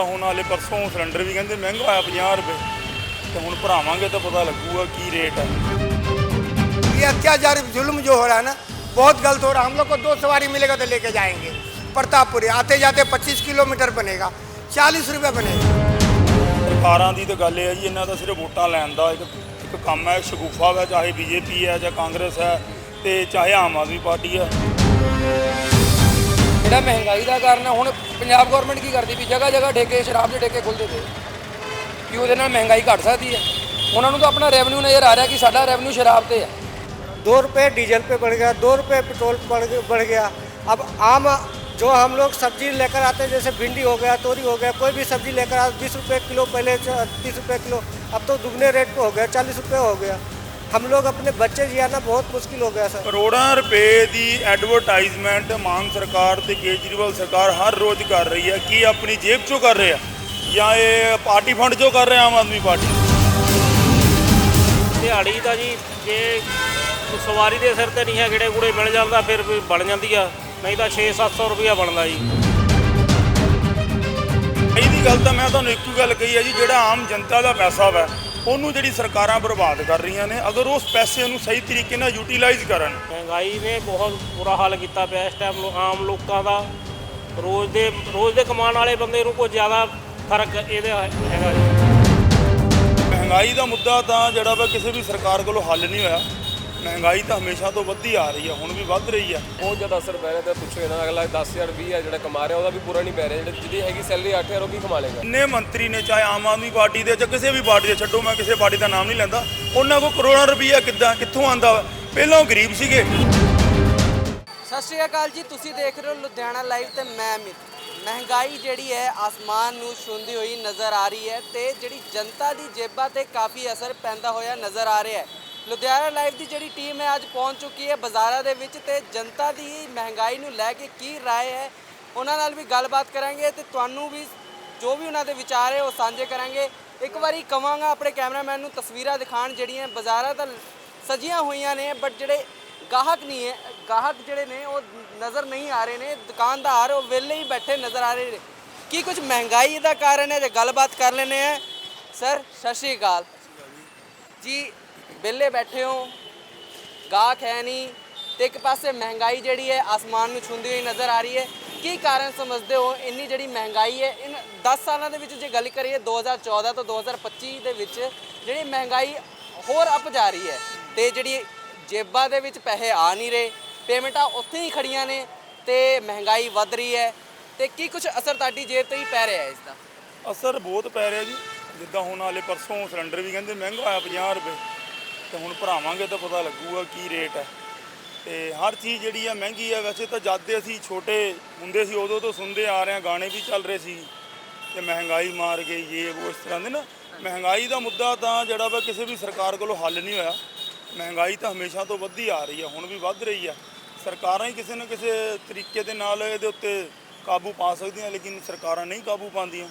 ਜਿੱਦਾਂ ਹੁਣ ਹਾਲੇ ਪਰਸੋਂ ਸਿਲੰਡਰ ਵੀ ਕਹਿੰਦੇ ਮਹਿੰਗਾ ਹੋਇਆ 50 ਰੁਪਏ ਤੇ ਹੁਣ ਭਰਾਵਾਂਗੇ ਤਾਂ ਪਤਾ ਲੱਗੂਗਾ ਕੀ ਰੇਟ ਹੈ ये अत्याचार जुल्म जो हो रहा है ना बहुत गलत हो रहा है हम लोग को दो सवारी मिलेगा तो लेके जाएंगे प्रतापपुरी आते जाते 25 किलोमीटर बनेगा 40 रुपये बनेगा ਸਰਕਾਰਾਂ ਦੀ ਤਾਂ ਗੱਲ ਇਹ ਹੈ ਜੀ ਇਹਨਾਂ ਦਾ ਸਿਰਫ ਵੋਟਾਂ ਲੈਣ ਦਾ ਇੱਕ ਇੱਕ ਕੰਮ ਹੈ ਸ਼ਗੂਫਾ ਹੈ ਚਾਹੇ ਬੀਜੇਪੀ ਹੈ ਜਾਂ ਕਾਂਗਰਸ ਹੈ ਤੇ ਚਾਹੇ ਆਮ ਆਦਮੀ ਪਾਰਟੀ ਹੈ ਜਿਹੜਾ ਮਹਿੰਗਾਈ ਦਾ ਕਾਰਨ ਹੈ ਹੁਣ ਪੰਜਾਬ ਗਵਰਨਮੈਂਟ ਕੀ ਕਰਦੀ ਵੀ ਜਗ੍ਹਾ ਜਗ੍ਹਾ ਠੇਕੇ ਸ਼ਰਾਬ ਦੇ ਠੇਕੇ ਖੁੱਲਦੇ ਪਏ ਕਿ ਉਹਦੇ ਨਾਲ ਮਹਿੰਗਾਈ ਘਟ ਸਕਦੀ ਹੈ ਉਹਨਾਂ ਨੂੰ ਤਾਂ ਆਪਣਾ ਰੈਵਨਿਊ ਨਜ਼ਰ ਆ ਰਿਹਾ ਕਿ ਸਾਡਾ ਰੈਵਨਿਊ ਸ਼ਰਾਬ ਤੇ ਹੈ दो रुपये डीजल पे बढ़ गया दो रुपये पेट्रोल बढ़ ग- बढ़ गया अब आम जो हम लोग सब्जी लेकर आते हैं जैसे भिंडी हो गया तोरी हो गया कोई भी सब्जी लेकर आते बीस रुपये किलो पहले तीस रुपये किलो अब तो दुगने रेट पे हो गया चालीस रुपये हो गया हम लोग अपने बच्चे जियाना बहुत मुश्किल हो गया सर ਕਰੋੜਾਂ ਰੁਪਏ ਦੀ ਐਡਵਰਟਾਈਜ਼ਮੈਂਟ ਮਾਨ ਸਰਕਾਰ ਤੇ ਕੇਜਰੀਵਾਲ ਸਰਕਾਰ ਹਰ ਰੋਜ਼ ਕਰ ਰਹੀ ਹੈ ਕੀ ਆਪਣੀ ਜੇਬ ਚੋਂ ਕਰ ਰਹੇ ਆ ਜਾਂ ਇਹ ਪਾਰਟੀ ਫੰਡ ਚੋਂ ਕਰ ਰਹੇ ਆ ਆਮ ਆਦਮੀ ਪਾਰਟੀ ਦਿਹਾੜੀ ਦਾ ਜੀ ਜੇ ਸਵਾਰੀ ਦੇ ਸਿਰ ਤੇ ਨਹੀਂ ਹੈ ਗੇੜੇ ਗੂੜੇ ਮਿਲ ਜਾਂਦਾ ਫਿਰ ਵੀ ਬਣ ਜਾਂਦੀ ਆ ਨਹੀਂ ਤਾਂ 6-700 ਰੁਪਇਆ ਬਣਦਾ ਜੀ ਇਹਦੀ ਗੱਲ ਤਾਂ ਮੈਂ ਤੁਹਾਨੂੰ ਇੱਕੋ ਗੱਲ ਕਹੀ ਹੈ ਜੀ ਜਿਹੜਾ ਆਮ ਜਨਤਾ ਦਾ ਪੈਸਾ ਵਾ ਉਹਨੂੰ ਜਿਹੜੀ ਸਰਕਾਰਾਂ ਬਰਬਾਦ ਕਰ ਰਹੀਆਂ ਨੇ ਅਗਰ ਉਸ ਪੈਸੇ ਨੂੰ ਸਹੀ ਤਰੀਕੇ ਨਾਲ ਯੂਟਿਲਾਈਜ਼ ਕਰਨ। ਮਹਿੰਗਾਈ ਨੇ ਬਹੁਤ ਬੁਰਾ ਹਾਲ ਕੀਤਾ ਪਿਆ ਇਸ ਟਾਈਮ ਆਮ ਲੋਕਾਂ ਦਾ। ਰੋਜ਼ ਦੇ ਰੋਜ਼ ਦੇ ਕਮਾਉਣ ਵਾਲੇ ਬੰਦੇ ਨੂੰ ਕੋਈ ਜ਼ਿਆਦਾ ਫ਼ਰਕ ਇਹਦੇ ਹੈਗਾ ਮਹਿੰਗਾਈ ਦਾ ਮੁੱਦਾ ਤਾਂ ਜਿਹੜਾ ਵਾ ਕਿਸੇ ਵੀ ਸਰਕਾਰ ਕੋਲੋਂ ਹੱਲ ਨਹੀਂ ਹੋਇਆ। ਮਹਿੰਗਾਈ ਤਾਂ ਹਮੇਸ਼ਾ ਤੋਂ ਵੱਧਦੀ ਆ ਰਹੀ ਹੈ ਹੁਣ ਵੀ ਵੱਧ ਰਹੀ ਹੈ ਬਹੁਤ ਜ਼ਿਆਦਾ ਅਸਰ ਪੈ ਰਿਹਾ ਤੇ ਪੁੱਛੋ ਨਾ ਅਗਲਾ 10000 20000 ਜਿਹੜਾ ਕਮਾ ਰਿਹਾ ਉਹਦਾ ਵੀ ਪੂਰਾ ਨਹੀਂ ਪੈ ਰਿਹਾ ਜਿਹੜੇ ਜਿਹਦੀ ਹੈਗੀ ਸੈਲਰੀ 8000 ਉਹ ਕੀ ਕਮਾ ਲੇਗਾ ਇੰਨੇ ਮੰਤਰੀ ਨੇ ਚਾਹੇ ਆਮ ਆਦਮੀ ਪਾਰਟੀ ਦੇ ਜਾਂ ਕਿਸੇ ਵੀ ਪਾਰਟੀ ਦੇ ਛੱਡੋ ਮੈਂ ਕਿਸੇ ਪਾਰਟੀ ਦਾ ਨਾਮ ਨਹੀਂ ਲੈਂਦਾ ਉਹਨਾਂ ਕੋਲ ਕਰੋੜਾਂ ਰੁਪਈਆ ਕਿੱਦਾਂ ਕਿੱਥੋਂ ਆਂਦਾ ਪਹਿਲਾਂ ਗਰੀਬ ਸੀਗੇ। ਸਤਿ ਸ਼੍ਰੀ ਅਕਾਲ ਜੀ ਤੁਸੀਂ ਦੇਖ ਰਹੇ ਹੋ ਲੁਧਿਆਣਾ ਲਾਈਵ ਤੇ ਮੈਂ ਅਮਿਤ। ਮਹਿੰਗਾਈ ਜਿਹੜੀ ਹੈ ਆਸਮਾਨ ਨੂੰ ਛੂੰਹਦੀ ਹੋਈ ਨਜ਼ਰ ਆ ਰਹੀ ਹੈ ਤੇ ਜਿਹੜੀ ਜਨਤਾ ਦੀ ਜੇਬਾਂ ਤੇ ਕਾਫੀ ਅਸਰ ਪੈਂਦਾ ਹੋਇਆ ਨਜ਼ਰ ਆ ਰਿਹਾ ਹੈ। ਲੁਧਿਆਣਾ ਲਾਈਵ ਦੀ ਜਿਹੜੀ ਟੀਮ ਹੈ ਅੱਜ ਪਹੁੰਚ ਚੁੱਕੀ ਹੈ ਬਾਜ਼ਾਰਾਂ ਦੇ ਵਿੱਚ ਤੇ ਜਨਤਾ ਦੀ ਮਹਿੰਗਾਈ ਨੂੰ ਲੈ ਕੇ ਕੀ ਰਾਏ ਹੈ, ਉਹਨਾਂ ਨਾਲ ਵੀ ਗੱਲਬਾਤ ਕਰਾਂਗੇ ਤੇ ਤੁਹਾਨੂੰ ਵੀ ਜੋ ਵੀ ਉਹਨਾਂ ਦੇ ਵਿਚਾਰ ਹੈ ਉਹ ਸਾਂਝੇ ਕਰਾਂਗੇ। ਇੱਕ ਵਾਰੀ ਕਵਾਂਗਾ ਆਪਣੇ ਕੈਮਰਾਮੈਨ ਨੂੰ ਤਸਵੀਰਾਂ ਦਿਖਾਣ ਜਿਹੜੀਆਂ ਬਾਜ਼ਾਰਾਂ ਤਾਂ ਸਜੀਆਂ ਹੋਈਆਂ ਨੇ ਬਟ ਜਿਹੜੇ ਗਾਹਕ ਨਹੀਂ ਹੈ, ਗਾਹਕ ਜਿਹੜੇ ਨੇ ਉਹ ਨਜ਼ਰ ਨਹੀਂ ਆ ਰਹੇ ਨੇ, ਦੁਕਾਨਦਾਰ ਉਹ ਵਿਹਲੇ ਹੀ ਬੈਠੇ ਨਜ਼ਰ ਆ ਰਹੇ ਨੇ। ਕੀ ਕੁਝ ਮਹਿੰਗਾਈ ਦਾ ਕਾਰਨ ਹੈ ਜੇ ਗੱਲਬਾਤ ਕਰ ਲੈਨੇ ਆ ਸਰ, ਸਤਿ ਸ਼੍ਰੀ ਅਕਾਲ। ਜੀ ਵਿਹਲੇ ਬੈਠੇ ਹੋ, ਗਾਹਕ ਹੈ ਨਹੀਂ ਤੇ ਇੱਕ ਪਾਸੇ ਮਹਿੰਗਾਈ ਜਿਹੜੀ ਹੈ ਆਸਮਾਨ ਨੂੰ ਛੂੰਦੀ ਹੋਈ ਨਜ਼ਰ ਆ ਰਹੀ ਹੈ। ਕੀ ਕਾਰਨ ਸਮਝਦੇ ਹੋ? ਇੰਨੀ ਜਿਹੜੀ ਮਹਿੰਗਾਈ ਹੈ, ਇਨ 10 ਸਾਲਾਂ ਦੇ ਵਿੱਚ ਜੇ ਗੱਲ ਕਰੀਏ 2014 ਤੋਂ 2025 ਦੇ ਵਿੱਚ ਜਿਹੜੀ ਮਹਿੰਗਾਈ ਹੋਰ ਅਪ ਜਾ ਰਹੀ ਹੈ ਤੇ ਜਿਹੜੀ ਜੇਬਾਂ ਦੇ ਵਿੱਚ ਪੈਸੇ ਆ ਨਹੀਂ ਰਹੇ, ਪੇਮੈਂਟਾਂ ਉੱਥੇ ਹੀ ਖੜੀਆਂ ਨੇ ਤੇ ਮਹਿੰਗਾਈ ਵੱਧ ਰਹੀ ਹੈ। ਤੇ ਕੀ ਕੁਝ ਅਸਰ ਤੁਹਾਡੀ ਜੇਬ ਤੇ ਹੀ ਪੈ ਰਿਹਾ ਹੈ ਇਸ ਦਾ? ਅਸਰ ਬਹੁਤ ਪੈ ਰਿਹਾ ਜੀ। ਜਿੱਦਾਂ ਹੁਣ ਵਾਲੇ ਪਰਸੋਂ ਸਿਲੰਡਰ ਵੀ ਕਹਿੰਦੇ ਮਹਿੰਗਾ ਹੋਇਆ 50 ਰੁਪਏ। ਤੇ ਹੁਣ ਭਰਾਵਾਂਗੇ ਤਾਂ ਪਤਾ ਲੱਗੂਗਾ ਕੀ ਰੇਟ ਹੈ। ਤੇ ਹਰ ਚੀਜ਼ ਜਿਹੜੀ ਆ ਮਹਿੰਗੀ ਹੈ ਵੈਸੇ ਤਾਂ ਜਦ ਦੇ ਅਸੀਂ ਛੋਟੇ ਹੁੰਦੇ ਸੀ, ਉਦੋਂ ਤੋਂ ਸੁਣਦੇ ਆ ਰਹੇ ਹਾਂ ਗਾਣੇ ਵੀ ਚੱਲ ਰਹੇ ਸੀ ਕਿ ਮਹਿੰਗਾਈ ਮਾਰ ਗਈ, ਇਹ ਉਹ ਇਸ ਤਰ੍ਹਾਂ ਦੇ ਨਾ। ਮਹਿੰਗਾਈ ਦਾ ਮੁੱਦਾ ਤਾਂ ਜਿਹੜਾ ਵਾ ਕਿਸੇ ਵੀ ਸਰਕਾਰ ਕੋਲੋਂ ਹੱਲ ਨਹੀਂ ਹੋਇਆ। ਮਹਿੰਗਾਈ ਤਾਂ ਹਮੇਸ਼ਾ ਤੋਂ ਵੱਧਦੀ ਆ ਰਹੀ ਹੈ ਹੁਣ ਵੀ ਵੱਧ ਰਹੀ ਆ। ਸਰਕਾਰਾਂ ਹੀ ਕਿਸੇ ਨਾ ਕਿਸੇ ਤਰੀਕੇ ਦੇ ਨਾਲ ਇਹਦੇ ਉੱਤੇ ਕਾਬੂ ਪਾ ਸਕਦੀਆਂ, ਲੇਕਿਨ ਸਰਕਾਰਾਂ ਨਹੀਂ ਕਾਬੂ ਪਾਉਂਦੀਆਂ।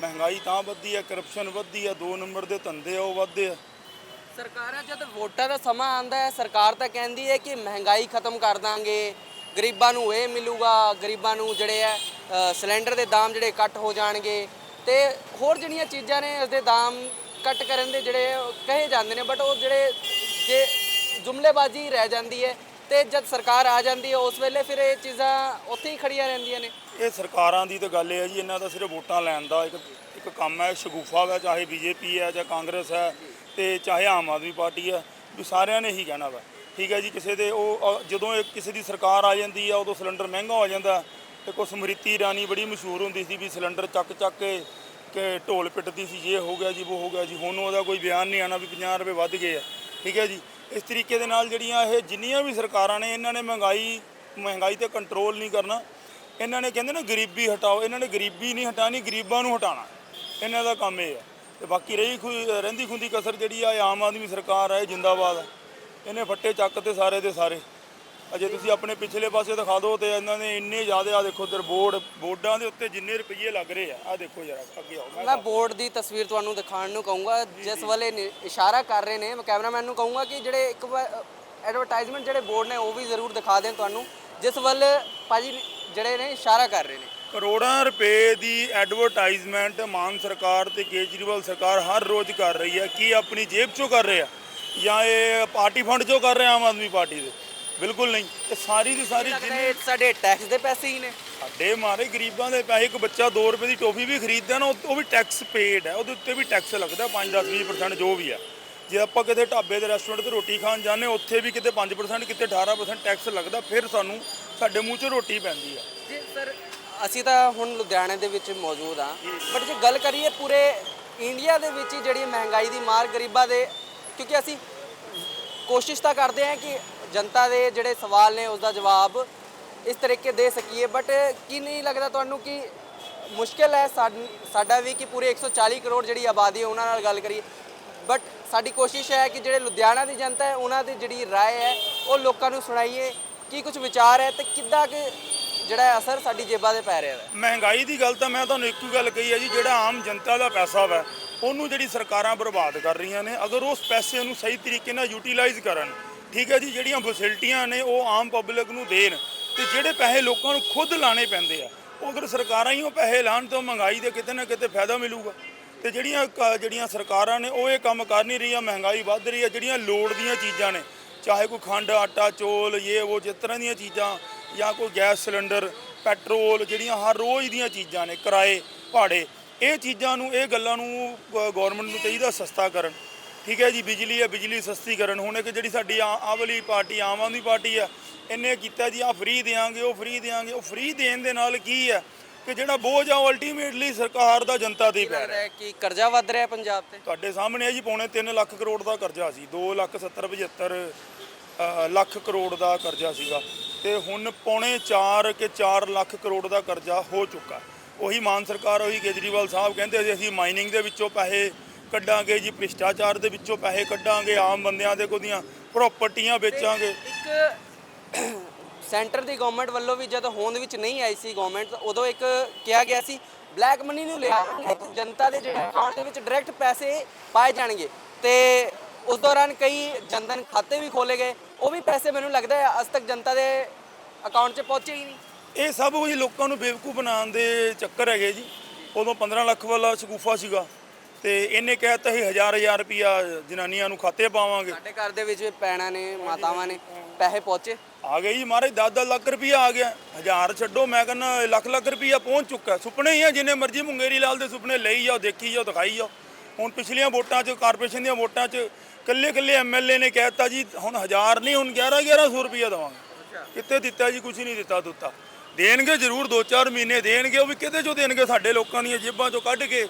ਮਹਿੰਗਾਈ ਤਾਂ ਵੱਧਦੀ ਹੈ ਕਰਪਸ਼ਨ ਵੱਧਦੀ ਹੈ ਦੋ ਨੰਬਰ ਦੇ ਧੰਦੇ ਆ, ਉਹ ਵੱਧਦੇ ਆ। ਸਰਕਾਰਾਂ, ਜਦ ਵੋਟਾਂ ਦਾ ਸਮਾਂ ਆਂਦਾ ਹੈ, ਸਰਕਾਰ ਤਾਂ ਕਹਿੰਦੀ ਹੈ ਕਿ ਮਹਿੰਗਾਈ ਖਤਮ ਕਰ ਦਾਂਗੇ। ਗਰੀਬਾਂ ਨੂੰ ਇਹ ਮਿਲੂਗਾ, ਗਰੀਬਾਂ ਨੂੰ ਜਿਹੜੇ ਹੈ ਸਿਲੰਡਰ ਦੇ ਦਾਮ ਜਿਹੜੇ ਕੱਟ ਹੋ ਜਾਣਗੇ। ਤੇ ਹੋਰ ਜਿਹੜੀਆਂ ਚੀਜ਼ਾਂ ਨੇ ਉਸ ਦੇ ਦਾਮ ਕੱਟ ਕਰਨ ਦੇ ਜਿਹੜੇ ਕਹੇ ਜਾਂਦੇ ਨੇ ਬਟ ਉਹ ਜਿਹੜੇ ਜੇ ਜੁਮਲੇਬਾਜ਼ੀ ਰਹਿ ਜਾਂਦੀ ਹੈ, ਤੇ ਜਦ ਸਰਕਾਰ ਆ ਜਾਂਦੀ ਹੈ, ਉਸ ਵੇਲੇ ਫਿਰ ਇਹ ਚੀਜ਼ਾਂ ਉੱਥੇ ਹੀ ਖੜੀਆਂ ਰਹਿੰਦੀਆਂ ਨੇ। ਇਹ ਸਰਕਾਰਾਂ ਦੀ ਤਾਂ ਗੱਲ ਇਹ ਹੈ ਜੀ, ਇਹਨਾਂ ਦਾ ਸਿਰਫ ਵੋਟਾਂ ਲੈਣ ਦਾ ਇੱਕ ਇੱਕ ਕੰਮ ਹੈ, ਸ਼ਗੂਫਾ ਹੈ ਚਾਹੇ ਬੀਜੇਪੀ ਹੈ ਜਾਂ ਕਾਂਗਰਸ ਹੈ। ਤੇ ਚਾਹੇ ਆਮ ਆਦਮੀ ਪਾਰਟੀ ਆ ਵੀ ਸਾਰਿਆਂ ਨੇ ਹੀ ਕਹਿਣਾ ਵਾ। ਠੀਕ ਹੈ ਜੀ ਕਿਸੇ ਦੇ ਉਹ ਅ, ਜਦੋਂ ਇਹ ਕਿਸੇ ਦੀ ਸਰਕਾਰ ਆ ਜਾਂਦੀ ਆ ਉਦੋਂ ਸਿਲੰਡਰ ਮਹਿੰਗਾ ਹੋ ਜਾਂਦਾ। ਤੇ ਕੋ ਸਮ੍ਰਿਤੀ ਰਾਣੀ ਬੜੀ ਮਸ਼ਹੂਰ ਹੁੰਦੀ ਸੀ ਵੀ ਸਿਲੰਡਰ ਚੱਕ ਚੱਕ ਕੇ ਕਿ ਢੋਲ ਪਿੱਟਦੀ ਸੀ ਇਹ ਹੋ ਗਿਆ ਜੀ ਉਹ ਹੋ ਗਿਆ ਜੀ। ਹੁਣ ਉਹਦਾ ਕੋਈ ਬਿਆਨ ਨਹੀਂ ਆਣਾ ਵੀ 50 ਰੁਪਏ ਵੱਧ ਗਏ ਆ। ਠੀਕ ਹੈ ਜੀ ਇਸ ਤਰੀਕੇ ਦੇ ਨਾਲ ਜਿਹੜੀਆਂ ਇਹ ਜਿੰਨੀਆਂ ਵੀ ਸਰਕਾਰਾਂ ਨੇ ਇਹਨਾਂ ਨੇ ਮਹਿੰਗਾਈ ਮਹਿੰਗਾਈ ਤੇ ਕੰਟਰੋਲ ਨਹੀਂ ਕਰਨਾ। ਇਹਨਾਂ ਨੇ ਕਹਿੰਦੇ ਨਾ ਗਰੀਬੀ ਹਟਾਓ। ਇਹਨਾਂ ਨੇ ਗਰੀਬੀ ਨਹੀਂ ਹਟਾਣੀ ਗਰੀਬਾਂ ਨੂੰ ਹਟਾਉਣਾ। ਇਹਨਾਂ ਦਾ ਕੰਮ ਇਹ ਹੈ ਤੇ ਬਾਕੀ ਰਹੀ ਖੁ- ਰਹਿੰਦੀ ਖੁੰਦੀ ਕਸਰ ਜਿਹੜੀ ਆ ਇਹ ਆਮ ਆਦਮੀ ਸਰਕਾਰ ਹੈ ਇਹ ਜਿੰਦਾਬਾਦ। ਇਹਨੇ ਫੱਟੇ ਚੱਕ ਤੇ ਸਾਰੇ ਦੇ ਸਾਰੇ। ਅਜੇ ਤੁਸੀਂ ਆਪਣੇ ਪਿਛਲੇ ਪਾਸੇ ਦਿਖਾ ਦਿਓ ਤੇ ਇਹਨਾਂ ਨੇ ਇੰਨੇ ਜ਼ਿਆਦਾ ਆ ਦੇਖੋ ਇਧਰ ਬੋਰਡ ਬੋਰਡਾਂ ਦੇ ਉੱਤੇ ਜਿੰਨੇ ਰੁਪਏ ਲੱਗ ਰਹੇ ਆ। ਆ ਦੇਖੋ ਜਰਾ ਅੱਗੇ ਆਓ ਮੈਂ ਬੋਰਡ ਦੀ ਤਸਵੀਰ ਤੁਹਾਨੂੰ ਦਿਖਾਉਣ ਨੂੰ ਕਹੂੰਗਾ ਜਿਸ ਵੱਲੇ ਇਸ਼ਾਰਾ ਕਰ ਰਹੇ ਨੇ ਮੈਂ ਕੈਮਰਾਮੈਨ ਨੂੰ ਕਹੂੰਗਾ ਕਿ ਜਿਹੜੇ ਇੱਕ ਐਡਵਰਟਾਈਜ਼ਮੈਂਟ ਜਿਹੜੇ ਬੋਰਡ ਨੇ ਉਹ ਵੀ ਜ਼ਰੂਰ ਦਿਖਾ ਦੇਣ ਤੁਹਾਨੂੰ ਜਿਸ ਵੱਲ ਭਾਜੀ ਜਿਹੜੇ ਨੇ ਇਸ਼ਾਰਾ ਕਰ ਰਹੇ ਨੇ। ਕਰੋੜਾਂ ਰੁਪਏ ਦੀ ਐਡਵਰਟਾਈਜ਼ਮੈਂਟ ਮਾਨ ਸਰਕਾਰ ਤੇ ਕੇਜਰੀਵਾਲ ਸਰਕਾਰ ਹਰ ਰੋਜ਼ ਕਰ ਰਹੀ ਹੈ। ਕੀ ਆਪਣੀ ਜੇਬ ਚੋਂ ਕਰ ਰਹੇ ਆ? ਜਾਂ ਇਹ ਪਾਰਟੀ ਫੰਡ ਚੋਂ ਕਰ ਰਹੇ ਆ ਆਮ ਆਦਮੀ ਪਾਰਟੀ ਦੇ? ਬਿਲਕੁਲ ਨਹੀਂ। ਇਹ ਸਾਰੀ ਦੀ ਸਾਰੀ ਜਿੰਨੀ ਸਾਡੇ ਟੈਕਸ ਦੇ ਪੈਸੇ ਹੀ ਨੇ। ਸਾਡੇ ਮਾਰੇ ਗਰੀਬਾਂ ਦੇ ਪੈਸੇ ਇੱਕ ਬੱਚਾ 2 ਰੁਪਏ ਦੀ ਟੋਫੀ ਵੀ ਖਰੀਦਦਾ ਨਾ ਉਹ ਵੀ ਟੈਕਸ ਪੇਡ ਹੈ। ਉਹਦੇ ਉੱਤੇ ਵੀ ਟੈਕਸ ਲੱਗਦਾ 5 10 20% ਜੋ ਵੀ ਹੈ ਜੇ ਆਪਾਂ ਕਿਤੇ ਢਾਬੇ ਤੇ ਰੈਸਟੋਰੈਂਟ ਤੇ ਰੋਟੀ ਖਾਣ ਜਾਂਦੇ ਉੱਥੇ ਵੀ ਕਿਤੇ 5% ਕਿਤੇ 18% ਟੈਕਸ ਲੱਗਦਾ ਫਿਰ ਸਾਨੂੰ ਸਾਡੇ ਮੂੰਹ 'ਚ ਰੋਟੀ ਪੈਂਦੀ ਹੈ ਜੀ ਸਰ ਅਸੀਂ ਤਾਂ ਹੁਣ ਲੁਧਿਆਣੇ ਦੇ ਵਿੱਚ ਮੌਜੂਦ ਹਾਂ ਬਟ ਜੇ ਗੱਲ ਕਰੀਏ ਪੂਰੇ ਇੰਡੀਆ ਦੇ ਵਿੱਚ ਹੀ ਜਿਹੜੀ ਮਹਿੰਗਾਈ ਦੀ ਮਾਰ ਗਰੀਬਾਂ ਦੇ ਕਿਉਂਕਿ ਅਸੀਂ ਕੋਸ਼ਿਸ਼ ਤਾਂ ਕਰਦੇ ਹਾਂ ਕਿ ਜਨਤਾ ਦੇ ਜਿਹੜੇ ਸਵਾਲ ਨੇ ਉਸ ਦਾ ਜਵਾਬ ਇਸ ਤਰੀਕੇ ਦੇ ਸਕੀਏ ਬਟ ਕੀ ਨਹੀਂ ਲੱਗਦਾ ਤੁਹਾਨੂੰ ਕਿ ਮੁਸ਼ਕਿਲ ਹੈ ਸਾਡ- ਸਾਡਾ ਵੀ ਕਿ ਪੂਰੇ 140 ਕਰੋੜ ਜਿਹੜੀ ਆਬਾਦੀ ਹੈ ਉਹਨਾਂ ਨਾਲ ਗੱਲ ਕਰੀਏ ਬਟ ਸਾਡੀ ਕੋਸ਼ਿਸ਼ ਹੈ ਕਿ ਜਿਹੜੇ ਲੁਧਿਆਣਾ ਦੀ ਜਨਤਾ ਹੈ ਉਹਨਾਂ ਦੀ ਜਿਹੜੀ رائے ਹੈ ਉਹ ਲੋਕਾਂ ਨੂੰ ਸੁਣਾਈਏ ਕੀ ਕੁਝ ਵਿਚਾਰ ਹੈ ਤੇ ਕਿੱਦਾਂ ਕਿ ਜਿਹੜਾ ਹੈ ਅਸਰ ਸਾਡੀ ਜੇਬਾਂ ਤੇ ਪੈ ਰਿਹਾ ਹੈ। ਮਹਿੰਗਾਈ ਦੀ ਗੱਲ ਤਾਂ ਮੈਂ ਤੁਹਾਨੂੰ ਇੱਕੋ ਹੀ ਗੱਲ ਕਹੀ ਹੈ ਜੀ, ਜਿਹੜਾ ਆਮ ਜਨਤਾ ਦਾ ਪੈਸਾ ਵਾ, ਉਹਨੂੰ ਜਿਹੜੀ ਸਰਕਾਰਾਂ ਬਰਬਾਦ ਕਰ ਰਹੀਆਂ ਨੇ, ਅਗਰ ਉਸ ਪੈਸੇ ਨੂੰ ਸਹੀ ਤਰੀਕੇ ਨਾਲ ਯੂਟਿਲਾਈਜ਼ ਕਰਨ, ਠੀਕ ਹੈ ਜੀ, ਜਿਹੜੀਆਂ ਫੈਸਿਲਿਟੀਆਂ ਨੇ ਉਹ ਆਮ ਪਬਲਿਕ ਨੂੰ ਦੇਣ, ਤੇ ਜਿਹੜੇ ਪੈਸੇ ਲੋਕਾਂ ਨੂੰ ਖੁਦ ਲਾਣੇ ਪੈਂਦੇ ਆ, ਉਹ ਅਗਰ ਸਰਕਾਰਾਂ ਹੀ ਉਹ ਪੈਸੇ ਲਾਣ, ਤਾਂ ਮਹਿੰਗਾਈ ਦੇ ਕਿਤੇ ਨਾ ਕਿਤੇ ਫਾਇਦਾ ਮਿਲੂਗਾ। ਤੇ ਜਿਹੜੀਆਂ ਕ- ਜਿਹੜੀਆਂ ਸਰਕਾਰਾਂ ਨੇ, ਉਹ ਇਹ ਕੰਮ ਕਰ ਨਹੀਂ ਰਹੀਆਂ, ਮਹਿੰਗਾਈ ਵੱਧ ਰਹੀ ਹੈ, ਜਿਹੜੀਆਂ ਲੋੜ ਦੀਆਂ ਚੀਜ਼ਾਂ ਨੇ, ਚਾਹੇ ਕੋਈ ਖੰਡ, ਆਟਾ, ਚੋਲ ਇਹ ਉਹ ਜਿਸ ਤਰ੍ਹਾਂ ਦੀਆਂ ਚੀਜ਼ਾਂ ਜਾਂ ਕੋਈ ਗੈਸ ਸਿਲੰਡਰ ਪੈਟਰੋਲ ਜਿਹੜੀਆਂ ਹਰ ਰੋਜ਼ ਦੀਆਂ ਚੀਜ਼ਾਂ ਨੇ ਕਿਰਾਏ ਭਾੜੇ ਇਹ ਚੀਜ਼ਾਂ ਨੂੰ ਇਹ ਗੱਲਾਂ ਨੂੰ ਗਵਰਨਮੈਂਟ ਨੂੰ ਚਾਹੀਦਾ ਸਸਤਾ ਕਰਨ। ਠੀਕ ਹੈ ਜੀ ਬਿਜਲੀ ਹੈ ਬਿਜਲੀ ਸਸਤੀ ਕਰਨ। ਹੁਣ ਇੱਕ ਜਿਹੜੀ ਸਾਡੀ ਆ ਆਹ ਵਾਲੀ ਪਾਰਟੀ ਆਮ ਆਦਮੀ ਪਾਰਟੀ ਆ ਇਹਨੇ ਕੀਤਾ ਜੀ ਆ ਫ੍ਰੀ ਦੇਾਂਗੇ ਉਹ ਫ੍ਰੀ ਦੇਾਂਗੇ ਉਹ ਫ੍ਰੀ ਦੇਣ ਦੇ ਨਾਲ ਕੀ ਹੈ ਕਿ ਜਿਹੜਾ ਬੋਝ ਆ ਅਲਟੀਮੇਟਲੀ ਸਰਕਾਰ ਦਾ ਜਨਤਾ ਤੇ ਪੈ ਰਿਹਾ। ਹੈ ਕਿ ਕਰਜ਼ਾ ਵੱਧ ਰਿਹਾ ਪੰਜਾਬ ਤੇ? ਤੁਹਾਡੇ ਸਾਹਮਣੇ ਹੈ ਜੀ ਪੌਣੇ 3 ਲੱਖ ਕਰੋੜ ਦਾ ਕਰਜ਼ਾ ਸੀ। 2 ਲੱਖ 70 75 ਅ, ਲੱਖ ਕਰੋੜ ਦਾ ਕਰਜ਼ਾ ਸੀਗਾ। ਤੇ ਹੁਣ ਪੌਣੇ 4 ਕੇ 4 ਲੱਖ ਕਰੋੜ ਦਾ ਕਰਜ਼ਾ ਹੋ ਚੁੱਕਾ ਉਹੀ ਮਾਨ ਸਰਕਾਰ, ਉਹੀ ਕੇਜਰੀਵਾਲ ਸਾਹਿਬ ਕਹਿੰਦੇ ਸੀ ਅਸੀਂ ਮਾਈਨਿੰਗ ਦੇ ਵਿੱਚੋਂ ਪੈਸੇ ਕੱਢਾਂਗੇ ਜੀ, ਭ੍ਰਿਸ਼ਟਾਚਾਰ ਦੇ ਵਿੱਚੋਂ ਪੈਸੇ ਕੱਢਾਂਗੇ, ਆਮ ਬੰਦਿਆਂ ਦੇ ਕੋਦੀਆਂ ਪ੍ਰਾਪਰਟੀਆਂ ਵੇਚਾਂਗੇ। ਇੱਕ ਸੈਂਟਰ ਦੀ ਗਵਰਨਮੈਂਟ ਵੱਲੋਂ ਵੀ ਜਦੋਂ ਹੋਂਦ ਵਿੱਚ ਨਹੀਂ ਆਈ ਸੀ ਗਵਰਨਮੈਂਟ ਉਦੋਂ ਇੱਕ ਕਿਹਾ ਗਿਆ ਸੀ ਬਲੈਕ ਮਨੀ ਨੂੰ ਲਿਆ, ਜਨਤਾ ਦੇ ਜਿਹੜੇ ਅਕਾਊਂਟ ਦੇ ਵਿੱਚ ਡਾਇਰੈਕਟ ਪੈਸੇ ਪਾਏ ਜਾਣਗੇ। ਤੇ ਉਸ ਦੌਰਾਨ ਕਈ ਜਨਧਨ ਖਾਤੇ ਵੀ ਖੋਲੇ ਗਏ। ਉਹ ਵੀ ਪੈਸੇ ਮੈਨੂੰ ਲੱਗਦਾ ਹੈ ਅੱਜ ਤੱਕ ਜਨਤਾ ਦੇ ਅਕਾਊਂਟ 'ਚ ਪਹੁੰਚੇ ਹੀ ਨਹੀਂ। ਇਹ ਸਭ ਕੁਝ ਲੋਕਾਂ ਨੂੰ ਬੇਵਕੂਫ ਬਣਾਉਣ ਦੇ ਚੱਕਰ ਹੈਗੇ ਜੀ। ਉਦੋਂ 15 ਲੱਖ ਵਾਲਾ ਸ਼ਗੂਫਾ ਸੀਗਾ ਤੇ ਇਹਨੇ ਕਹਿਤਾ ਸੀ ਹਜ਼ਾਰ ਹਜ਼ਾਰ ਰੁਪਿਆ ਜਨਾਨੀਆਂ ਨੂੰ ਖਾਤੇ ਪਾਵਾਂਗੇ। ਸਾਡੇ ਘਰ ਦੇ ਵਿੱਚ ਪੈਣਾ ਨੇ ਮਾਤਾਵਾਂ ਨੇ ਪੈਸੇ ਪਹੁੰਚੇ। ਆ ਗਏ ਜੀ ਮਹਾਰਾਜ 10 ਲੱਖ ਰੁਪਈਆ ਆ ਗਿਆ। ਹਜ਼ਾਰ ਛੱਡੋ ਮੈਂ ਕਹਿੰਦਾ ਲੱਖ ਲੱਖ ਰੁਪਈਆ ਪਹੁੰਚ ਚੁੱਕਾ। ਸੁਪਨੇ ਹੀ ਆ ਜਿੰਨੇ ਮਰਜ਼ੀ ਮੁੰਗੇਰੀ ਲਾਲ ਦੇ ਸੁਪਨੇ ਲਈ ਜਾਓ ਦੇਖੀ ਜਾਓ ਦਿਖਾਈ ਜਾਓ। ਹੁਣ ਪਿਛਲੀਆਂ ਵੋਟਾਂ 'ਚ ਕਾਰਪੋਰੇਸ਼ਨ ਦੀਆਂ ਵੋਟਾਂ 'ਚ ਕੱਲੇ ਕੱਲੇ ਐਮਐਲਏ ਨੇ ਕਹਿਤਾ ਜੀ ਹੁਣ ਹਜ਼ਾਰ ਨਹੀਂ ਹੁਣ 11 1100 ਰੁਪਈਆ ਦਵਾਂਗੇ। ਕਿੱਥੇ ਦਿੱਤਾ ਜੀ ਕੁਝ ਨਹੀਂ ਦਿੱਤਾ ਦੁੱਤਾ। ਦੇਣਗੇ ਜ਼ਰੂਰ 2-4 ਮਹੀਨੇ ਦੇਣਗੇ ਉਹ ਵੀ ਕਿਹਦੇ ਚੋਂ ਦੇਣਗੇ ਸਾਡੇ ਲੋਕਾਂ ਦੀਆਂ ਜੇਬਾਂ ਚੋਂ ਕੱਢ ਕੇ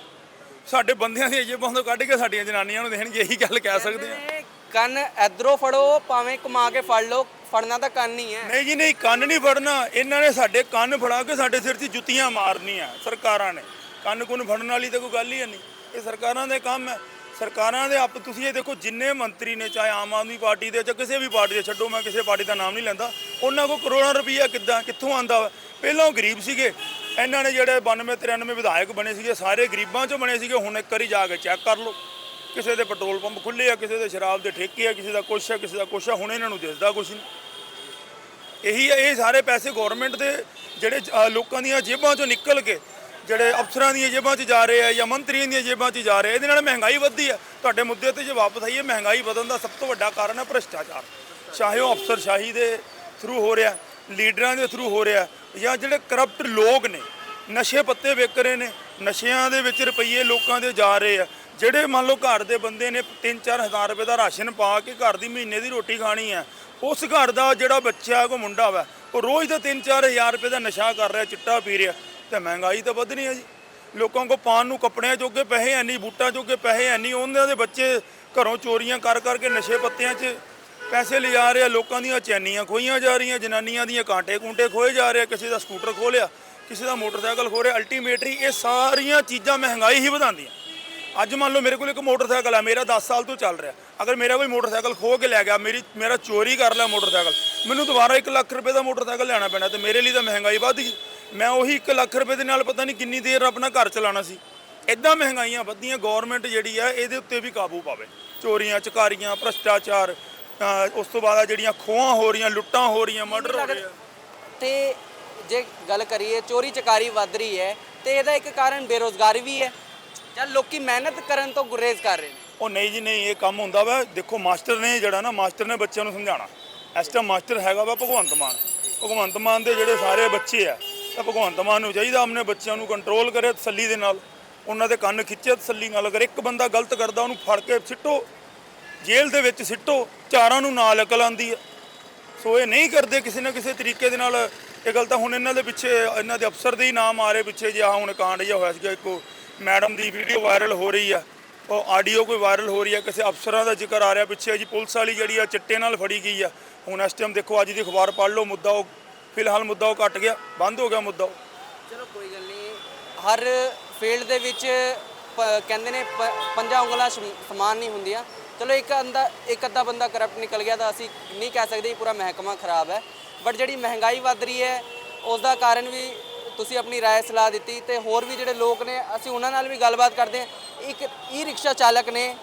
ਸਾਡੇ ਬੰਦਿਆਂ ਦੀਆਂ ਜੇਬਾਂ ਤੋਂ ਕੱਢ ਕੇ ਸਾਡੀਆਂ ਜਨਾਨੀਆਂ ਨੂੰ ਦੇਣਗੇ ਇਹੀ ਗੱਲ ਕਹਿ ਸਕਦੇ ਆ। ਕੰਨ ਇਧਰੋਂ ਫੜੋ ਭਾਵੇਂ ਕਮਾ ਕੇ ਫੜ ਲਓ ਫੜਨਾ ਤਾਂ ਕੰਨ ਹੀ ਹੈ। ਨਹੀਂ ਜੀ ਨਹੀਂ ਕੰਨ ਨਹੀਂ ਫੜਨਾ ਇਹਨਾਂ ਨੇ ਸਾਡੇ ਕੰਨ ਫੜਾ ਕੇ ਸਾਡੇ ਸਿਰ 'ਚ ਜੁੱਤੀਆਂ ਮਾਰਨੀਆਂ ਸਰਕਾਰਾਂ ਨੇ। ਕੰਨ ਕੁੰਨ ਫੜਨ ਵਾਲੀ ਤਾਂ ਕੋਈ ਗੱਲ ਹੀ ਨਹੀਂ। ਇਹ ਸਰਕਾਰਾਂ ਦੇ ਕੰਮ ਹੈ। ਸਰਕਾਰਾਂ ਦੇ ਆਪ ਤੁਸੀਂ ਇਹ ਦੇਖੋ, ਜਿੰਨੇ ਮੰਤਰੀ ਨੇ, ਚਾਹੇ ਆਮ ਆਦਮੀ ਪਾਰਟੀ ਦੇ ਜਾਂ ਕਿਸੇ ਵੀ ਪਾਰਟੀ ਦੇ, ਛੱਡੋ, ਮੈਂ ਕਿਸੇ ਪਾਰਟੀ ਦਾ ਨਾਮ ਨਹੀਂ ਲੈਂਦਾ। ਉਹਨਾਂ ਕੋਲ ਕਰੋੜਾਂ ਰੁਪਈਆ ਕਿੱਦਾਂ ਕਿੱਥੋਂ ਆਂਦਾ ਵਾ? ਪਹਿਲਾਂ ਉਹ ਗਰੀਬ ਸੀਗੇ। ਇਹਨਾਂ ਨੇ ਜਿਹੜੇ 92 93 ਵਿਧਾਇਕ ਬਣੇ ਸੀਗੇ, ਸਾਰੇ ਗਰੀਬਾਂ 'ਚੋਂ ਬਣੇ ਸੀਗੇ। ਹੁਣ ਇੱਕ ਵਾਰੀ ਜਾ ਕੇ ਚੈੱਕ ਕਰ ਲਓ। ਕਿਸੇ ਦੇ ਪੈਟਰੋਲ ਪੰਪ ਖੁੱਲੇ ਆ, ਕਿਸੇ ਦੇ ਸ਼ਰਾਬ ਦੇ ਠੇਕੇ ਆ, ਕਿਸੇ ਦਾ ਕੁਛ ਆ, ਕਿਸੇ ਦਾ ਕੁਛ ਆ। ਹੁਣ ਇਹਨਾਂ ਨੂੰ ਦਿਸਦਾ ਕੁਛ ਨਹੀਂ। ਇਹੀ ਹੈ ਇਹ ਸਾਰੇ ਪੈਸੇ ਗਵਰਨਮੈਂਟ ਦੇ ਜਿਹੜੇ ਲੋਕਾਂ ਦੀਆਂ ਜੇਬਾਂ ਚੋਂ ਨਿਕਲ ਕੇ ਜਿਹੜੇ ਅਫਸਰਾਂ ਦੀਆਂ ਜੇਬਾਂ 'ਚ ਜਾ ਰਹੇ ਆ ਜਾਂ ਮੰਤਰੀਆਂ ਦੀਆਂ ਜੇਬਾਂ 'ਚ ਜਾ ਰਹੇ ਆ। ਇਹਦੇ ਨਾਲ ਮਹਿੰਗਾਈ ਵੱਧਦੀ ਹੈ ਤੁਹਾਡੇ ਮੁੱਦੇ ਤੇ ਜੇ ਵਾਪਸ ਆਈਏ ਮਹਿੰਗਾਈ ਵਧਣ ਦਾ ਸਭ ਤੋਂ ਵੱਡਾ ਕਾਰਨ ਹੈ ਭ੍ਰਿਸ਼ਟਾਚਾਰ। ਚਾਹੇ ਉਹ ਅਫਸਰਸ਼ਾਹੀ ਦੇ ਥਰੂ ਹੋ ਰਿਹਾ, ਲੀਡਰਾਂ ਦੇ ਥਰੂ ਹੋ ਰਿਹਾ ਜਾਂ ਜਿਹੜੇ ਕਰਪਟ ਲੋਕ ਨੇ, ਨਸ਼ੇ ਪੱਤੇ ਵਿਕ ਰਹੇ ਨੇ, ਨਸ਼ਿਆਂ ਦੇ ਵਿੱਚ ਰੁਪਈਏ ਲੋਕਾਂ ਦੇ ਜਾ ਰਹੇ ਆ। ਜਿਹੜੇ ਮੰਨ ਲਓ ਘਰ ਦੇ ਬੰਦੇ ਨੇ 3-4 ਹਜ਼ਾਰ ਰੁਪਏ ਦਾ ਰਾਸ਼ਨ ਪਾ ਕੇ ਘਰ ਦੀ ਮਹੀਨੇ ਦੀ ਰੋਟੀ ਖਾਣੀ ਹੈ ਉਸ ਘਰ ਦਾ ਜਿਹੜਾ ਬੱਚਾ ਕੋ ਮੁੰਡਾ ਵਾ, ਉਹ ਰੋਜ਼ ਦਾ 3-4 ਹਜ਼ਾਰ ਰੁਪਏ ਦਾ ਨਸ਼ਾ ਕਰ ਰਿਹਾ, ਚਿੱਟਾ ਪੀ ਰਿਹਾ। ਤੇ ਮਹਿੰਗਾਈ ਤਾਂ ਵਧਣੀ ਹੈ ਜੀ। ਲੋਕਾਂ ਕੋ ਪਾਣ ਨੂੰ ਕੱਪੜਿਆਂ ਜੋਗੇ ਪੈਸੇ ਐ ਨਹੀਂ, ਬੂਟਾਂ ਜੋਗੇ ਪੈਸੇ ਐ ਨਹੀਂ, ਉਹਨਾਂ ਦੇ ਬੱਚੇ ਘਰੋਂ ਚੋਰੀਆਂ ਕਰ ਕਰਕੇ ਨਸ਼ੇ ਪੱਤਿਆਂ 'ਚ ਪੈਸੇ ਲਿਜਾ ਰਹੇ ਆ ਲੋਕਾਂ ਦੀਆਂ ਚੈਨੀਆਂ ਖੋਈਆਂ ਜਾ ਰਹੀਆਂ, ਜਨਾਨੀਆਂ ਦੀਆਂ ਕਾਂਟੇ ਕੁੰਟੇ ਖੋਏ ਜਾ ਰਹੇ ਆ ਕਿਸੇ ਦਾ ਸਕੂਟਰ ਖੋਹ ਲਿਆ, ਕਿਸੇ ਦਾ ਮੋਟਰਸਾਈਕਲ ਖੋ ਰਿਹਾ ਅਲਟੀਮੇਟਲੀ ਇਹ ਸਾਰੀਆਂ ਚੀਜ਼ਾਂ ਮਹਿੰਗਾਈ ਹੀ ਵਧਾਉਂਦੀਆਂ। ਅੱਜ ਮੰਨ ਲਓ ਮੇਰੇ ਕੋਲ ਇੱਕ ਮੋਟਰਸਾਈਕਲ ਹੈ, ਮੇਰਾ 10 ਸਾਲ ਤੋਂ ਚੱਲ ਰਿਹਾ। ਅਗਰ ਮੇਰਾ ਕੋਈ ਮੋਟਰਸਾਈਕਲ ਖੋ ਕੇ ਲੈ ਗਿਆ, ਮੇਰੀ, ਮੇਰਾ ਚੋਰੀ ਕਰ ਲਿਆ ਮੋਟਰਸਾਈਕਲ, ਮੈਨੂੰ ਦੁਬਾਰਾ 1 ਲੱਖ ਰੁਪਏ ਦਾ ਮੋਟਰਸਾਈਕਲ ਲੈਣਾ ਪੈਣਾ ਤੇ ਮੇਰੇ ਲਈ ਤਾਂ ਮਹਿੰਗਾਈ ਵੱਧ ਗਈ। ਮੈਂ ਉਹੀ 1 ਲੱਖ ਰੁਪਏ ਦੇ ਨਾਲ ਪਤਾ ਨਹੀਂ ਕਿੰਨੀ ਦੇਰ ਆਪਣਾ ਘਰ ਚਲਾਉਣਾ ਸੀ। ਇਦਾਂ ਮਹਿੰਗਾਈਆਂ ਵੱਧਦੀਆਂ ਗਵਰਨਮੈਂਟ ਜਿਹੜੀ ਆ ਇਹਦੇ ਉੱਤੇ ਵੀ ਕਾਬੂ ਪਾਵੇ। ਚੋਰੀਆਂ ਚਕਾਰੀਆਂ ਭ੍ਰਸ਼ਟਾਚਾਰ ਉਸ ਤੋਂ ਬਾਅਦ ਆ ਜਿਹੜੀਆਂ ਖੋਹਾਂ ਹੋ ਰਹੀਆਂ ਲੁੱਟਾਂ ਹੋ ਰਹੀਆਂ ਮਰਡਰ ਹੋ ਰਹੇ ਤੇ ਜੇ ਗੱਲ ਕਰੀਏ ਚੋਰੀ ਚਕਾਰੀ ਵੱਧ ਰਹੀ ਹੈ ਤੇ ਇਹਦਾ ਇੱਕ ਕਾਰਨ ਬੇਰੋਜ਼ਗਾਰੀ ਵੀ ਹੈ। ਜਾਂ ਲੋਕੀ ਮਿਹਨਤ ਕਰਨ ਤੋਂ ਗੁਰੇਜ਼ ਕਰ ਰਹੇ ਨੇ। ਉਹ ਨਹੀਂ ਜੀ ਨਹੀਂ ਇਹ ਕੰਮ ਹੁੰਦਾ ਵਾ। ਦੇਖੋ ਮਾਸਟਰ ਨੇ ਜਿਹੜਾ ਨਾ ਮਾਸਟਰ ਨੇ ਬੱਚਿਆਂ ਨੂੰ ਸਮਝਾਉਣਾ। ਇਸ ਟਾਈਮ ਮਾਸਟਰ ਹੈਗਾ ਵਾ ਭਗਵੰਤ ਮਾਨ। ਭਗਵੰਤ ਮਾਨ ਦੇ ਜਿਹੜੇ ਸਾਰੇ ਬੱਚੇ ਆ ਤਾਂ ਭਗਵੰਤ ਮਾਨ ਨੂੰ ਚਾਹੀਦਾ ਆਪਣੇ ਬੱਚਿਆਂ ਨੂੰ ਕੰਟਰੋਲ ਕਰੇ ਤਸੱਲੀ ਦੇ ਨਾਲ। ਉਹਨਾਂ ਦੇ ਕੰਨ ਖਿੱਚੇ ਤਸੱਲੀ ਨਾਲ। ਅਗਰ ਇੱਕ ਬੰਦਾ ਗਲਤ ਕਰਦਾ, ਉਹਨੂੰ ਫੜ ਕੇ ਸਿੱਟੋ। ਜੇਲ੍ਹ ਦੇ ਵਿੱਚ ਸਿੱਟੋ। ਚਾਰਾਂ ਨੂੰ ਨਾਲ ਅਕਲ ਆਂਦੀ ਹੈ। ਸੋ ਇਹ ਨਹੀਂ ਕਰਦੇ ਕਿਸੇ ਨਾ ਕਿਸੇ ਤਰੀਕੇ ਦੇ ਨਾਲ। ਇਹ ਗੱਲ ਤਾਂ ਹੁਣ ਇਹਨਾਂ ਦੇ ਪਿੱਛੇ, ਇਹਨਾਂ ਦੇ ਅਫਸਰ ਦੇ ਹੀ ਨਾਮ ਆ ਰਹੇ ਪਿੱਛੇ। ਜਿਹਾ ਹੁਣ ਕਾਂਡ ਜਿਹਾ ਹੋਇਆ ਸੀਗਾ, ਇੱਕੋ ਮੈਡਮ ਦੀ ਵੀਡੀਓ ਵਾਇਰਲ ਹੋ ਰਹੀ ਆ। ਉਹ ਆਡੀਓ ਕੋਈ ਵਾਇਰਲ ਹੋ ਰਹੀ ਆ, ਕਿਸੇ ਅਫਸਰਾਂ ਦਾ ਜ਼ਿਕਰ ਆ ਰਿਹਾ ਪਿੱਛੇ। ਜੀ ਪੁਲਿਸ ਵਾਲੀ ਜਿਹੜੀ ਆ, ਚਿੱਟੇ ਨਾਲ ਫੜੀ ਗਈ ਆ। ਹੁਣ ਇਸ ਟਾਈਮ ਦੇਖੋ, ਅੱਜ ਦੀ ਅਖਬਾਰ ਪੜ੍ਹ ਲਓ, ਮੁੱਦਾ ਉਹ ਫਿਲਹਾਲ ਮੁੱਦਾ ਉਹ ਕੱਟ ਗਿਆ ਬੰਦ ਹੋ ਗਿਆ ਮੁੱਦਾ ਉਹ ਚਲੋ ਕੋਈ ਗੱਲ ਨਹੀਂ ਹਰ ਫੀਲਡ ਦੇ ਵਿੱਚ ਪ- ਕਹਿੰਦੇ ਨੇ ਪ- ਪੰਜਾਂ ਉਂਗਲਾਂ ਸ਼ਮ- ਸਮਾਨ ਨਹੀਂ ਹੁੰਦੀਆਂ ਚਲੋ ਇੱਕ ਅੰਦਾ ਇੱਕ ਅੱਧਾ ਬੰਦਾ ਕਰਪਟ ਨਿਕਲ ਗਿਆ ਤਾਂ ਅਸੀਂ ਨਹੀਂ ਕਹਿ ਸਕਦੇ ਕਿ ਪੂਰਾ ਮਹਿਕਮਾ ਖਰਾਬ ਹੈ ਬਟ ਜਿਹੜੀ ਮਹਿੰਗਾਈ ਵੱਧ ਰਹੀ ਹੈ ਉਸ ਦਾ ਕਾਰਨ ਵੀ ਤੁਸੀਂ ਆਪਣੀ رائے ਸਲਾਹ ਦਿੱਤੀ ਤੇ ਹੋਰ ਵੀ ਜਿਹੜੇ ਲੋਕ ਨੇ ਅਸੀਂ ਉਹਨਾਂ ਨਾਲ ਵੀ ਗੱਲਬਾਤ ਕਰਦੇ ਹਾਂ ਇੱਕ ਈ ਰਿਕਸ਼ਾ ਚਾਲਕ ਨੇ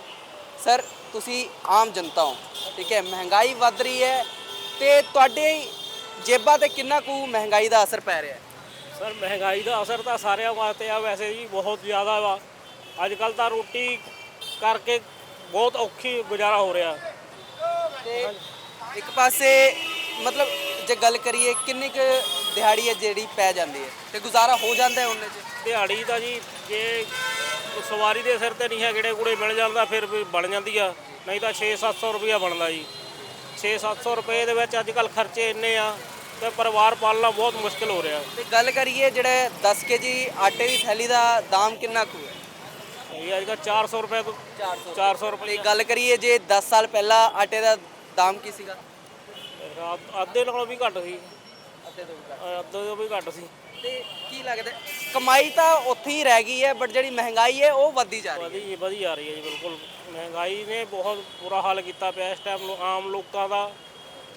ਸਰ ਤੁਸੀਂ ਆਮ ਜਨਤਾ ਹੋ ਠੀਕ ਹੈ ਮਹਿੰਗਾਈ ਵੱਧ ਰਹੀ ਹੈ ਤੇ ਤੁਹਾਡੇ ਜੇਬਾਂ ਤੇ ਕਿੰਨਾ ਕੁ ਮਹਿੰਗਾਈ ਦਾ ਅਸਰ ਪੈ ਰਿਹਾ ਹੈ? ਸਰ ਮਹਿੰਗਾਈ ਦਾ ਅਸਰ ਤਾਂ ਸਾਰਿਆਂ ਵਾਸਤੇ ਆ ਵੈਸੇ ਜੀ ਬਹੁਤ ਜ਼ਿਆਦਾ ਵਾ। ਅੱਜ ਕੱਲ ਤਾਂ ਰੋਟੀ ਕਰਕੇ ਬਹੁਤ ਔਖੀ ਗੁਜ਼ਾਰਾ ਹੋ ਰਿਹਾ। ਤੇ ਇੱਕ ਪਾਸੇ ਮਤਲਬ ਜੇ ਗੱਲ ਕਰੀਏ ਕਿੰਨੀ ਕੁ ਦਿਹਾੜੀ ਹੈ ਜਿਹੜੀ ਪੈ ਜਾਂਦੀ ਹੈ? ਤੇ ਗੁਜ਼ਾਰਾ ਹੋ ਜਾਂਦਾ ਹੈ ਉਹਨੇ ਚ? ਦਿਹਾੜੀ ਤਾਂ ਜੀ ਜੇ ਸਵਾਰੀ ਦੇ ਸਿਰ ਤੇ ਨਹੀਂ ਹੈ ਕਿਹੜੇ ਕੁੜੇ ਮਿਲ ਜਾਂਦਾ ਫਿਰ ਵੀ ਬਣ ਜਾਂਦੀ ਆ। ਨਹੀਂ ਤਾਂ 6-700 ਰੁਪਇਆ ਬਣਦਾ ਜੀ। 6-700 ਰੁਪਏ ਦੇ ਵਿੱਚ ਅੱਜ ਕੱਲ ਖਰਚੇ ਇੰਨੇ ਆ ਤੇ ਪਰਿਵਾਰ ਪਾਲਣਾ ਬਹੁਤ ਮੁਸ਼ਕਲ ਹੋ ਰਿਹਾ। ਤੇ ਗੱਲ ਕਰੀਏ ਜਿਹੜੇ 10 ਕੇਜੀ ਆਟੇ ਦੀ ਥੈਲੀ ਦਾ ਦਾਮ ਕਿੰਨਾ ਕੁ ਹੈ? ਇਹ ਅੱਜ ਕੱਲ 400 ਰੁਪਏ ਤੋਂ 400 400 ਰੁਪਏ ਗੱਲ ਕਰੀਏ ਜੇ 10 ਸਾਲ ਪਹਿਲਾਂ ਆਟੇ ਦਾ ਦਾਮ ਕੀ ਸੀਗਾ? ਰਾਤ- ਅੱਧੇ ਨਾਲੋਂ ਵੀ ਘੱਟ ਸੀ। ਅੱਧੇ ਤੋਂ ਵੀ ਘੱਟ ਸੀ। ਤੇ ਕੀ ਲੱਗਦਾ? ਕਮਾਈ ਤਾਂ ਉੱਥੇ ਹੀ ਰਹਿ ਗਈ ਹੈ ਬਟ ਜਿਹੜੀ ਮਹਿੰਗਾਈ ਹੈ ਉਹ ਵੱਧਦੀ ਜਾ ਰਹੀ ਹੈ। ਵਧੀ ਵਧੀ ਆ ਰਹੀ ਹੈ ਜੀ ਬਿਲਕੁਲ। ਮਹਿੰਗਾਈ ਨੇ ਬਹੁਤ ਬੁਰਾ ਹਾਲ ਕੀਤਾ ਪਿਆ ਇਸ ਟਾਈਮ ਆਮ ਲੋਕਾਂ ਦਾ।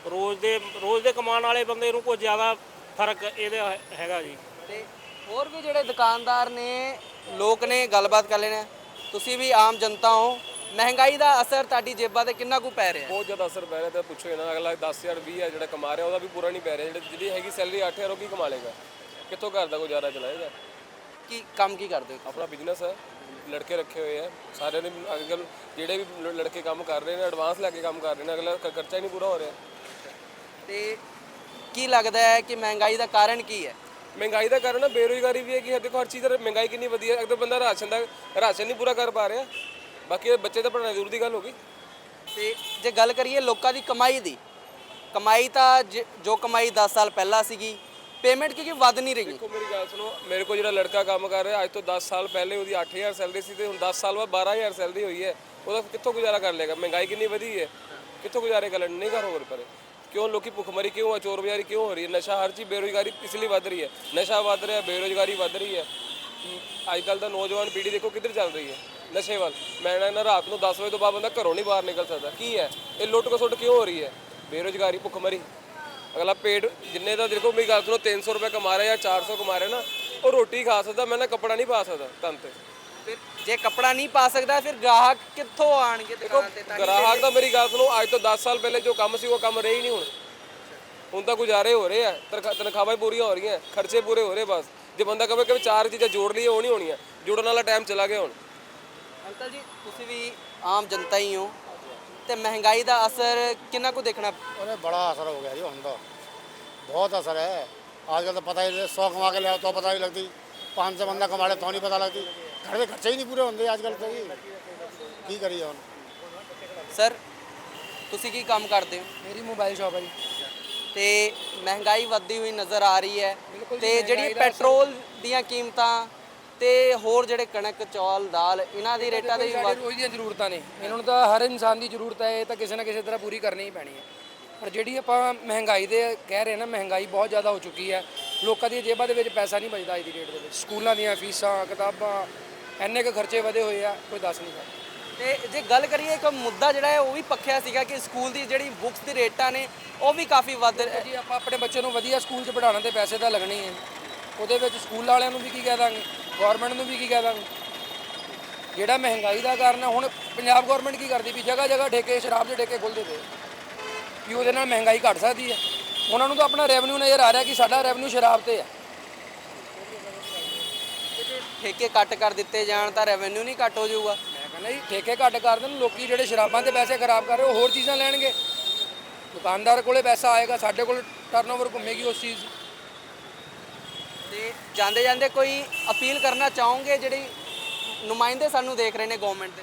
ਰੋਜ਼ ਦੇ ਰੋਜ਼ ਦੇ ਕਮਾਉਣ ਵਾਲੇ ਬੰਦੇ ਨੂੰ ਕੋਈ ਜ਼ਿਆਦਾ ਫ਼ਰਕ ਇਹਦਾ ਹੈਗਾ ਜੀ। ਤੇ ਹੋਰ ਵੀ ਜਿਹੜੇ ਦੁਕਾਨਦਾਰ ਨੇ ਲੋਕ ਨੇ ਗੱਲਬਾਤ ਕਰ ਲੈਣਾ। ਤੁਸੀਂ ਵੀ ਆਮ ਜਨਤਾ ਹੋ ਮਹਿੰਗਾਈ ਦਾ ਅਸਰ ਤੁਹਾਡੀ ਜੇਬਾਂ ਤੇ ਕਿੰਨਾ ਕੁ ਪੈ ਰਿਹਾ? ਬਹੁਤ ਜ਼ਿਆਦਾ ਅਸਰ ਪੈ ਰਿਹਾ ਤੇ ਪੁੱਛੋ ਇਹਨਾਂ ਅਗਲਾ 10000 20000 ਜਿਹੜਾ ਕਮਾ ਰਿਹਾ ਉਹਦਾ ਵੀ ਪੂਰਾ ਨਹੀਂ ਪੈ ਰਿਹਾ। ਜਿਹੜੇ ਜਿਹਦੀ ਹੈਗੀ ਸੈਲਰੀ 8000 ਉਹ ਕੀ ਕਮਾ ਲੇਗਾ ਕਿੱਥੋਂ ਘਰ ਦਾ ਗੁਜ਼ਾਰਾ ਚਲਾਏਗਾ ਕੀ ਕੰਮ ਕੀ ਕਰਦੇ ਹੋ ਆਪਣਾ ਬਿਜ਼ਨਸ ਹੈ ਲੜਕੇ ਰੱਖੇ ਹੋਏ ਆ ਸਾਰਿਆਂ ਨੇ ਅੱਜਕੱਲ ਜਿਹੜੇ ਵੀ ਲ- ਲੜਕੇ ਕੰਮ ਕਰ ਰਹੇ ਨੇ ਐਡਵਾਂਸ ਲੈ ਕੇ ਕੰਮ ਕਰ ਰਹੇ ਨੇ ਅਗਲਾ ਖ- ਖਰਚਾ ਹੀ ਨਹੀਂ ਪੂਰਾ ਹੋ ਰਿਹਾ। ਤੇ ਕੀ ਲੱਗਦਾ ਹੈ ਕਿ ਮਹਿੰਗਾਈ ਦਾ ਕਾਰਨ ਕੀ ਹੈ? ਮਹਿੰਗਾਈ ਦਾ ਕਾਰਨ ਨਾ ਬੇਰੁਜ਼ਗਾਰੀ ਵੀ ਹੈ ਕਿ ਦੇਖੋ ਹਰ ਚੀਜ਼ ਦਾ ਮਹਿੰਗਾਈ ਕਿੰਨੀ ਵਧੀ ਹੈ। ਅਗਰ ਬੰਦਾ ਰਾਸ਼ਨ ਦਾ ਰਾਸ਼ਨ ਨਹੀਂ ਪੂਰਾ ਕਰ ਪਾ ਰਿਹਾ ਬਾਕੀ ਇਹ ਬੱਚੇ ਦਾ ਪੜ੍ਹਾਈ ਦੂਰ ਦੀ ਗੱਲ ਹੋ ਗਈ। ਤੇ ਜੇ ਗੱਲ ਕਰੀਏ ਲੋਕਾਂ ਦੀ ਕਮਾਈ ਦੀ ਕਮਾਈ ਤਾਂ ਜ- ਜੋ ਕਮਾਈ 10 ਸਾਲ ਪਹਿਲਾਂ ਸੀਗੀ ਪੇਮੈਂਟ ਕਿਉਂਕਿ ਵੱਧ ਨਹੀਂ ਰਹੀ। ਦੇਖੋ ਮੇਰੀ ਗੱਲ ਸੁਣੋ, ਮੇਰੇ ਕੋਲ ਜਿਹੜਾ ਲੜਕਾ ਕੰਮ ਕਰ ਰਿਹਾ, ਅੱਜ ਤੋਂ 10 ਸਾਲ ਪਹਿਲੇ ਉਹਦੀ 8000 ਸੈਲਰੀ ਸੀ ਤੇ ਹੁਣ 10 ਸਾਲ ਬਾਅਦ 12000 ਸੈਲਰੀ ਹੋਈ ਹੈ। ਉਹਦਾ ਕਿੱਥੋਂ ਗੁਜ਼ਾਰਾ ਕਰ ਲੇਗਾ ਮਹਿੰਗਾਈ ਕਿੰਨੀ ਵਧੀ ਹੈ? ਕਿੱਥੋਂ ਗੁਜ਼ਾਰੇ ਕਰ ਲੈਣ? ਨਹੀਂ ਕਰ ਹੋਰ ਪਰੇ। ਕਿਉਂ ਲੋਕੀ ਭੁੱਖਮਰੀ ਕਿਉਂ ਆ? ਚੋਰ ਬਾਜ਼ਾਰੀ ਕਿਉਂ ਹੋ ਰਹੀ ਹੈ? ਨਸ਼ਾ ਹਰ ਚੀਜ਼ ਬੇਰੁਜ਼ਗਾਰੀ ਇਸ ਲਈ ਵੱਧ ਰਹੀ ਹੈ। ਨਸ਼ਾ ਵੱਧ ਰਿਹਾ, ਬੇਰੁਜ਼ਗਾਰੀ ਵੱਧ ਰਹੀ ਹੈ। ਅੱਜ ਕੱਲ ਦਾ ਨੌਜਵਾਨ ਪੀੜ੍ਹੀ ਦੇਖੋ ਕਿੱਧਰ ਚੱਲ ਰਹੀ ਹੈ? ਨਸ਼ੇ ਵੱਲ। ਮੈਂ ਨਾ ਰਾਤ ਨੂੰ 10 ਵਜੇ ਤੋਂ ਬਾਅਦ ਬੰਦਾ ਘਰੋਂ ਨਹੀਂ ਬਾਹਰ ਨਿਕਲ ਸਕਦਾ। ਕੀ ਹੈ? ਇਹ ਲੁੱਟ ਖਸੁੱਟ ਕਿਉਂ ਹੋ ਰਹੀ ਹੈ? ਬੇਰੁਜ਼ਗਾਰੀ, ਭੁੱਖਮਰੀ। ਅਗਲਾ ਪੇਟ ਜਿੰਨੇ ਦਾ ਦੇਖੋ ਮੇਰੀ ਗੱਲ ਸੁਣੋ 300 ਰੁਪਏ ਕਮਾ ਰਿਹਾ ਜਾਂ 400 ਕਮਾ ਰਿਹਾ ਨਾ ਉਹ ਰੋਟੀ ਖਾ ਸਕਦਾ ਮੈਂ ਨਾ ਕੱਪੜਾ ਨਹੀਂ ਪਾ ਸਕਦਾ ਤਨ ਤੇ। ਫਿਰ ਜੇ ਕੱਪੜਾ ਨਹੀਂ ਪਾ ਸਕਦਾ ਫਿਰ ਗ੍ਰਾਹਕ ਕਿੱਥੋਂ ਆਣਗੇ ਦੁਕਾਨ ਤੇ? ਤਾਂ ਗ੍ਰਾਹਕ ਦਾ ਮੇਰੀ ਗੱਲ ਸੁਣੋ ਅੱਜ ਤੋਂ 10 ਸਾਲ ਪਹਿਲੇ ਜੋ ਕੰਮ ਸੀ ਉਹ ਕੰਮ ਰਹੇ ਹੀ ਨਹੀਂ ਹੁਣ। ਹੁਣ ਤਾਂ ਗੁਜ਼ਾਰੇ ਹੋ ਰਹੇ ਆ ਤਨਖਾ- ਤਨਖਾਹਾਂ ਪੂਰੀਆਂ ਹੋ ਰਹੀਆਂ ਖਰਚੇ ਪੂਰੇ ਹੋ ਰਹੇ ਬਸ। ਜੇ ਬੰਦਾ ਕਵੇ ਕਿ ਚਾਰ ਚੀਜ਼ਾਂ ਜੋੜ ਲਈਏ ਉਹ ਨਹੀਂ ਹੋਣੀਆਂ ਜੋੜਨ ਵਾਲਾ ਟਾਈਮ ਚਲਾ ਗਿਆ ਹੁਣ। ਅੰਕਲ ਜੀ ਤੁਸੀਂ ਵੀ ਆਮ ਜਨਤਾ ਹੀ ਹੋ ਤੇ ਮਹਿੰਗਾਈ ਦਾ ਅਸਰ ਕਿੰਨਾ ਕੁ ਦੇਖਣਾ? ਉਹਨੇ ਬੜਾ ਅਸਰ ਹੋ ਗਿਆ ਜੀ ਹੁਣ ਤਾਂ। ਬਹੁਤ ਅਸਰ ਹੈ। ਅੱਜ ਕੱਲ ਤਾਂ ਪਤਾ ਹੀ 100 ਕਮਾ ਕੇ ਲਿਆ ਤਾਂ ਪਤਾ ਹੀ ਲੱਗਦੀ। ਸੌ ਬੰਦਾ ਕਮਾ ਲੇ ਤਾਂ ਨਹੀਂ ਪਤਾ ਲੱਗਦੀ। ਘਰ ਦੇ ਖਰਚੇ ਹੀ ਨਹੀਂ ਪੂਰੇ ਹੁੰਦੇ ਅੱਜ ਕੱਲ ਤਾਂ ਜੀ। ਕੀ ਕਰੀਏ ਹੁਣ? ਸਰ ਤੁਸੀਂ ਕੀ ਕੰਮ ਕਰਦੇ ਹੋ? ਮੇਰੀ ਮੋਬਾਈਲ ਸ਼ਾਪ ਹੈ ਜੀ। ਤੇ ਮਹਿੰਗਾਈ ਵੱਧਦੀ ਹੋਈ ਨਜ਼ਰ ਆ ਰਹੀ ਹੈ ਬਿਲਕੁਲ ਜੀ, ਤੇ ਜਿਹੜੀ ਪੈਟਰੋਲ ਦੀਆਂ ਕੀਮਤਾਂ ਤੇ ਹੋਰ ਜਿਹੜੇ ਕਣਕ ਚੌਲ ਦਾਲ ਇਹਨਾਂ ਦੀ ਰੇਟਾਂ ਦੇ ਵੀ ਵੱਧ ਰੋਜ਼ ਦੀਆਂ ਜ਼ਰੂਰਤਾਂ ਨੇ। ਇਹਨਾਂ ਨੂੰ ਤਾਂ ਹਰ ਇਨਸਾਨ ਦੀ ਜ਼ਰੂਰਤ ਹੈ ਇਹ ਤਾਂ ਕਿਸੇ ਨਾ ਕਿਸੇ ਤਰ੍ਹਾਂ ਪੂਰੀ ਕਰਨੀ ਹੀ ਪੈਣੀ ਹੈ। ਪਰ ਜਿਹੜੀ ਆਪਾਂ ਮਹਿੰਗਾਈ ਦੇ ਕਹਿ ਰਹੇ ਨਾ ਮਹਿੰਗਾਈ ਬਹੁਤ ਜ਼ਿਆਦਾ ਹੋ ਚੁੱਕੀ ਹੈ। ਲੋਕਾਂ ਦੀਆਂ ਜੇਬਾਂ ਦੇ ਵਿੱਚ ਪੈਸਾ ਨਹੀਂ ਬਚਦਾ ਅੱਜ ਦੀ ਡੇਟ ਦੇ ਵਿੱਚ। ਸਕੂਲਾਂ ਦੀਆਂ ਫੀਸਾਂ ਕਿਤਾਬਾਂ ਇੰਨੇ ਕੁ ਖਰਚੇ ਵਧੇ ਹੋਏ ਆ ਕੋਈ ਦੱਸ ਨਹੀਂ ਸਕਦਾ। ਤੇ ਜੇ ਗੱਲ ਕਰੀਏ ਇੱਕ ਮੁੱਦਾ ਜਿਹੜਾ ਹੈ ਉਹ ਵੀ ਪੱਖਿਆ ਸੀਗਾ ਕਿ ਸਕੂਲ ਦੀ ਜਿਹੜੀ ਬੁੱਕਸ ਦੀ ਰੇਟਾਂ ਨੇ ਉਹ ਵੀ ਕਾਫੀ ਵੱਧ ਜੀ ਆਪਾਂ ਆਪਣੇ ਬੱਚੇ ਨੂੰ ਵਧੀਆ ਸਕੂਲ 'ਚ ਪੜ੍ਹਾਉਣ ਤੇ ਪੈਸੇ ਤਾਂ ਲੱਗਣੇ ਹੀ ਹੈ। ਉਹਦੇ ਵਿੱਚ ਸਕੂਲ ਵਾਲਿਆਂ ਨੂੰ ਵੀ ਕੀ ਕਹਿ ਦਾਂਗੇ? ਗਵਰਨਮੈਂਟ ਨੂੰ ਵੀ ਕੀ ਕਹਿ ਦਾਂਗੇ? ਜਿਹੜਾ ਮਹਿੰਗਾਈ ਦਾ ਕਾਰਨ ਹੈ ਹੁਣ ਪੰਜਾਬ ਗਵਰਨਮੈਂਟ ਕੀ ਕਰਦੀ ਵੀ ਜਗ੍ਹਾ ਜਗ੍ਹਾ ਠੇਕੇ ਸ਼ਰਾਬ ਦੇ ਠੇਕੇ ਖੁੱਲਦੇ ਪਏ ਵੀ ਉਹਦੇ ਨਾਲ ਮਹਿੰਗਾਈ ਘਟ ਸਕਦੀ ਹੈ ਉਹਨਾਂ ਨੂੰ ਤਾਂ ਆਪਣਾ ਰੈਵਨਿਊ ਨਜ਼ਰ ਆ ਰਿਹਾ ਕਿ ਸਾਡਾ ਰੈਵਨਿਊ ਸ਼ਰਾਬ ਤੇ ਹੈ ਠੇਕੇ ਕੱਟ ਕਰ ਦਿੱਤੇ ਜਾਣ ਤਾਂ ਰੈਵਨਿਊ ਨਹੀਂ ਕੱਟ ਹੋ ਜਾਊਗਾ। ਮੈਂ ਕਹਿੰਦਾ ਜੀ ਠੇਕੇ ਘੱਟ ਕਰ ਦੇਣ ਲੋਕੀ ਜਿਹੜੇ ਸ਼ਰਾਬਾਂ ਤੇ ਪੈਸੇ ਖਰਾਬ ਕਰ ਰਹੇ ਉਹ ਹੋਰ ਚੀਜ਼ਾਂ ਲੈਣਗੇ। ਦੁਕਾਨਦਾਰ ਕੋਲੇ ਪੈਸਾ ਆਏਗਾ ਸਾਡੇ ਕੋਲ ਟਰਨਓਵਰ ਘੁੰਮੇਗੀ ਉਸ ਚੀਜ਼ ਦੀ। ਤੇ ਜਾਂਦੇ ਜਾਂਦੇ ਕੋਈ ਅਪੀਲ ਕਰਨਾ ਚਾਹੋਗੇ ਜਿਹੜੀ ਨੁਮਾਇੰਦੇ ਸਾਨੂੰ ਦੇਖ ਰਹੇ ਨੇ ਗਵਰਨਮੈਂਟ ਦੇ?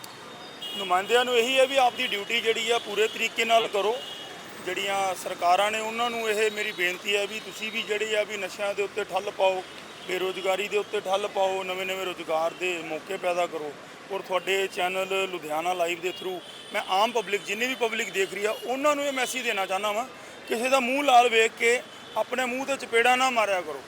ਨੁਮਾਇੰਦਿਆਂ ਨੂੰ ਇਹੀ ਹੈ ਵੀ ਆਪਦੀ ਡਿਊਟੀ ਜਿਹੜੀ ਆ ਪੂਰੇ ਤਰੀਕੇ ਨਾਲ ਕਰੋ। ਜਿਹੜੀਆਂ ਸਰਕਾਰਾਂ ਨੇ ਉਹਨਾਂ ਨੂੰ ਇਹ ਮੇਰੀ ਬੇਨਤੀ ਹੈ ਵੀ ਤੁਸੀਂ ਵੀ ਜਿਹੜੇ ਆ ਵੀ ਨਸ਼ਿਆਂ ਦੇ ਉੱਤੇ ਠੱਲ ਪਾਓ, ਬੇਰੁਜ਼ਗਾਰੀ ਦੇ ਉੱਤੇ ਠੱਲ ਪਾਓ, ਨਵੇਂ ਨਵੇਂ ਰੁਜ਼ਗਾਰ ਦੇ ਮੌਕੇ ਪੈਦਾ ਕਰੋ ਔਰ ਤੁਹਾਡੇ ਚੈਨਲ ਲੁਧਿਆਣਾ ਲਾਈਵ ਦੇ ਥਰੂ ਮੈਂ ਆਮ ਪਬਲਿਕ ਜਿੰਨੀ ਵੀ ਪਬਲਿਕ ਦੇਖ ਰਹੀ ਆ, ਉਹਨਾਂ ਨੂੰ ਇਹ ਮੈਸੇਜ ਦੇਣਾ ਚਾਹੁੰਦਾ ਵਾਂ, ਕਿਸੇ ਦਾ ਮੂੰਹ ਲਾਲ ਵੇਖ ਕੇ ਆਪਣੇ ਮੂੰਹ ਤੇ ਚਪੇੜਾ ਨਾ ਮਾਰਿਆ ਕਰੋ।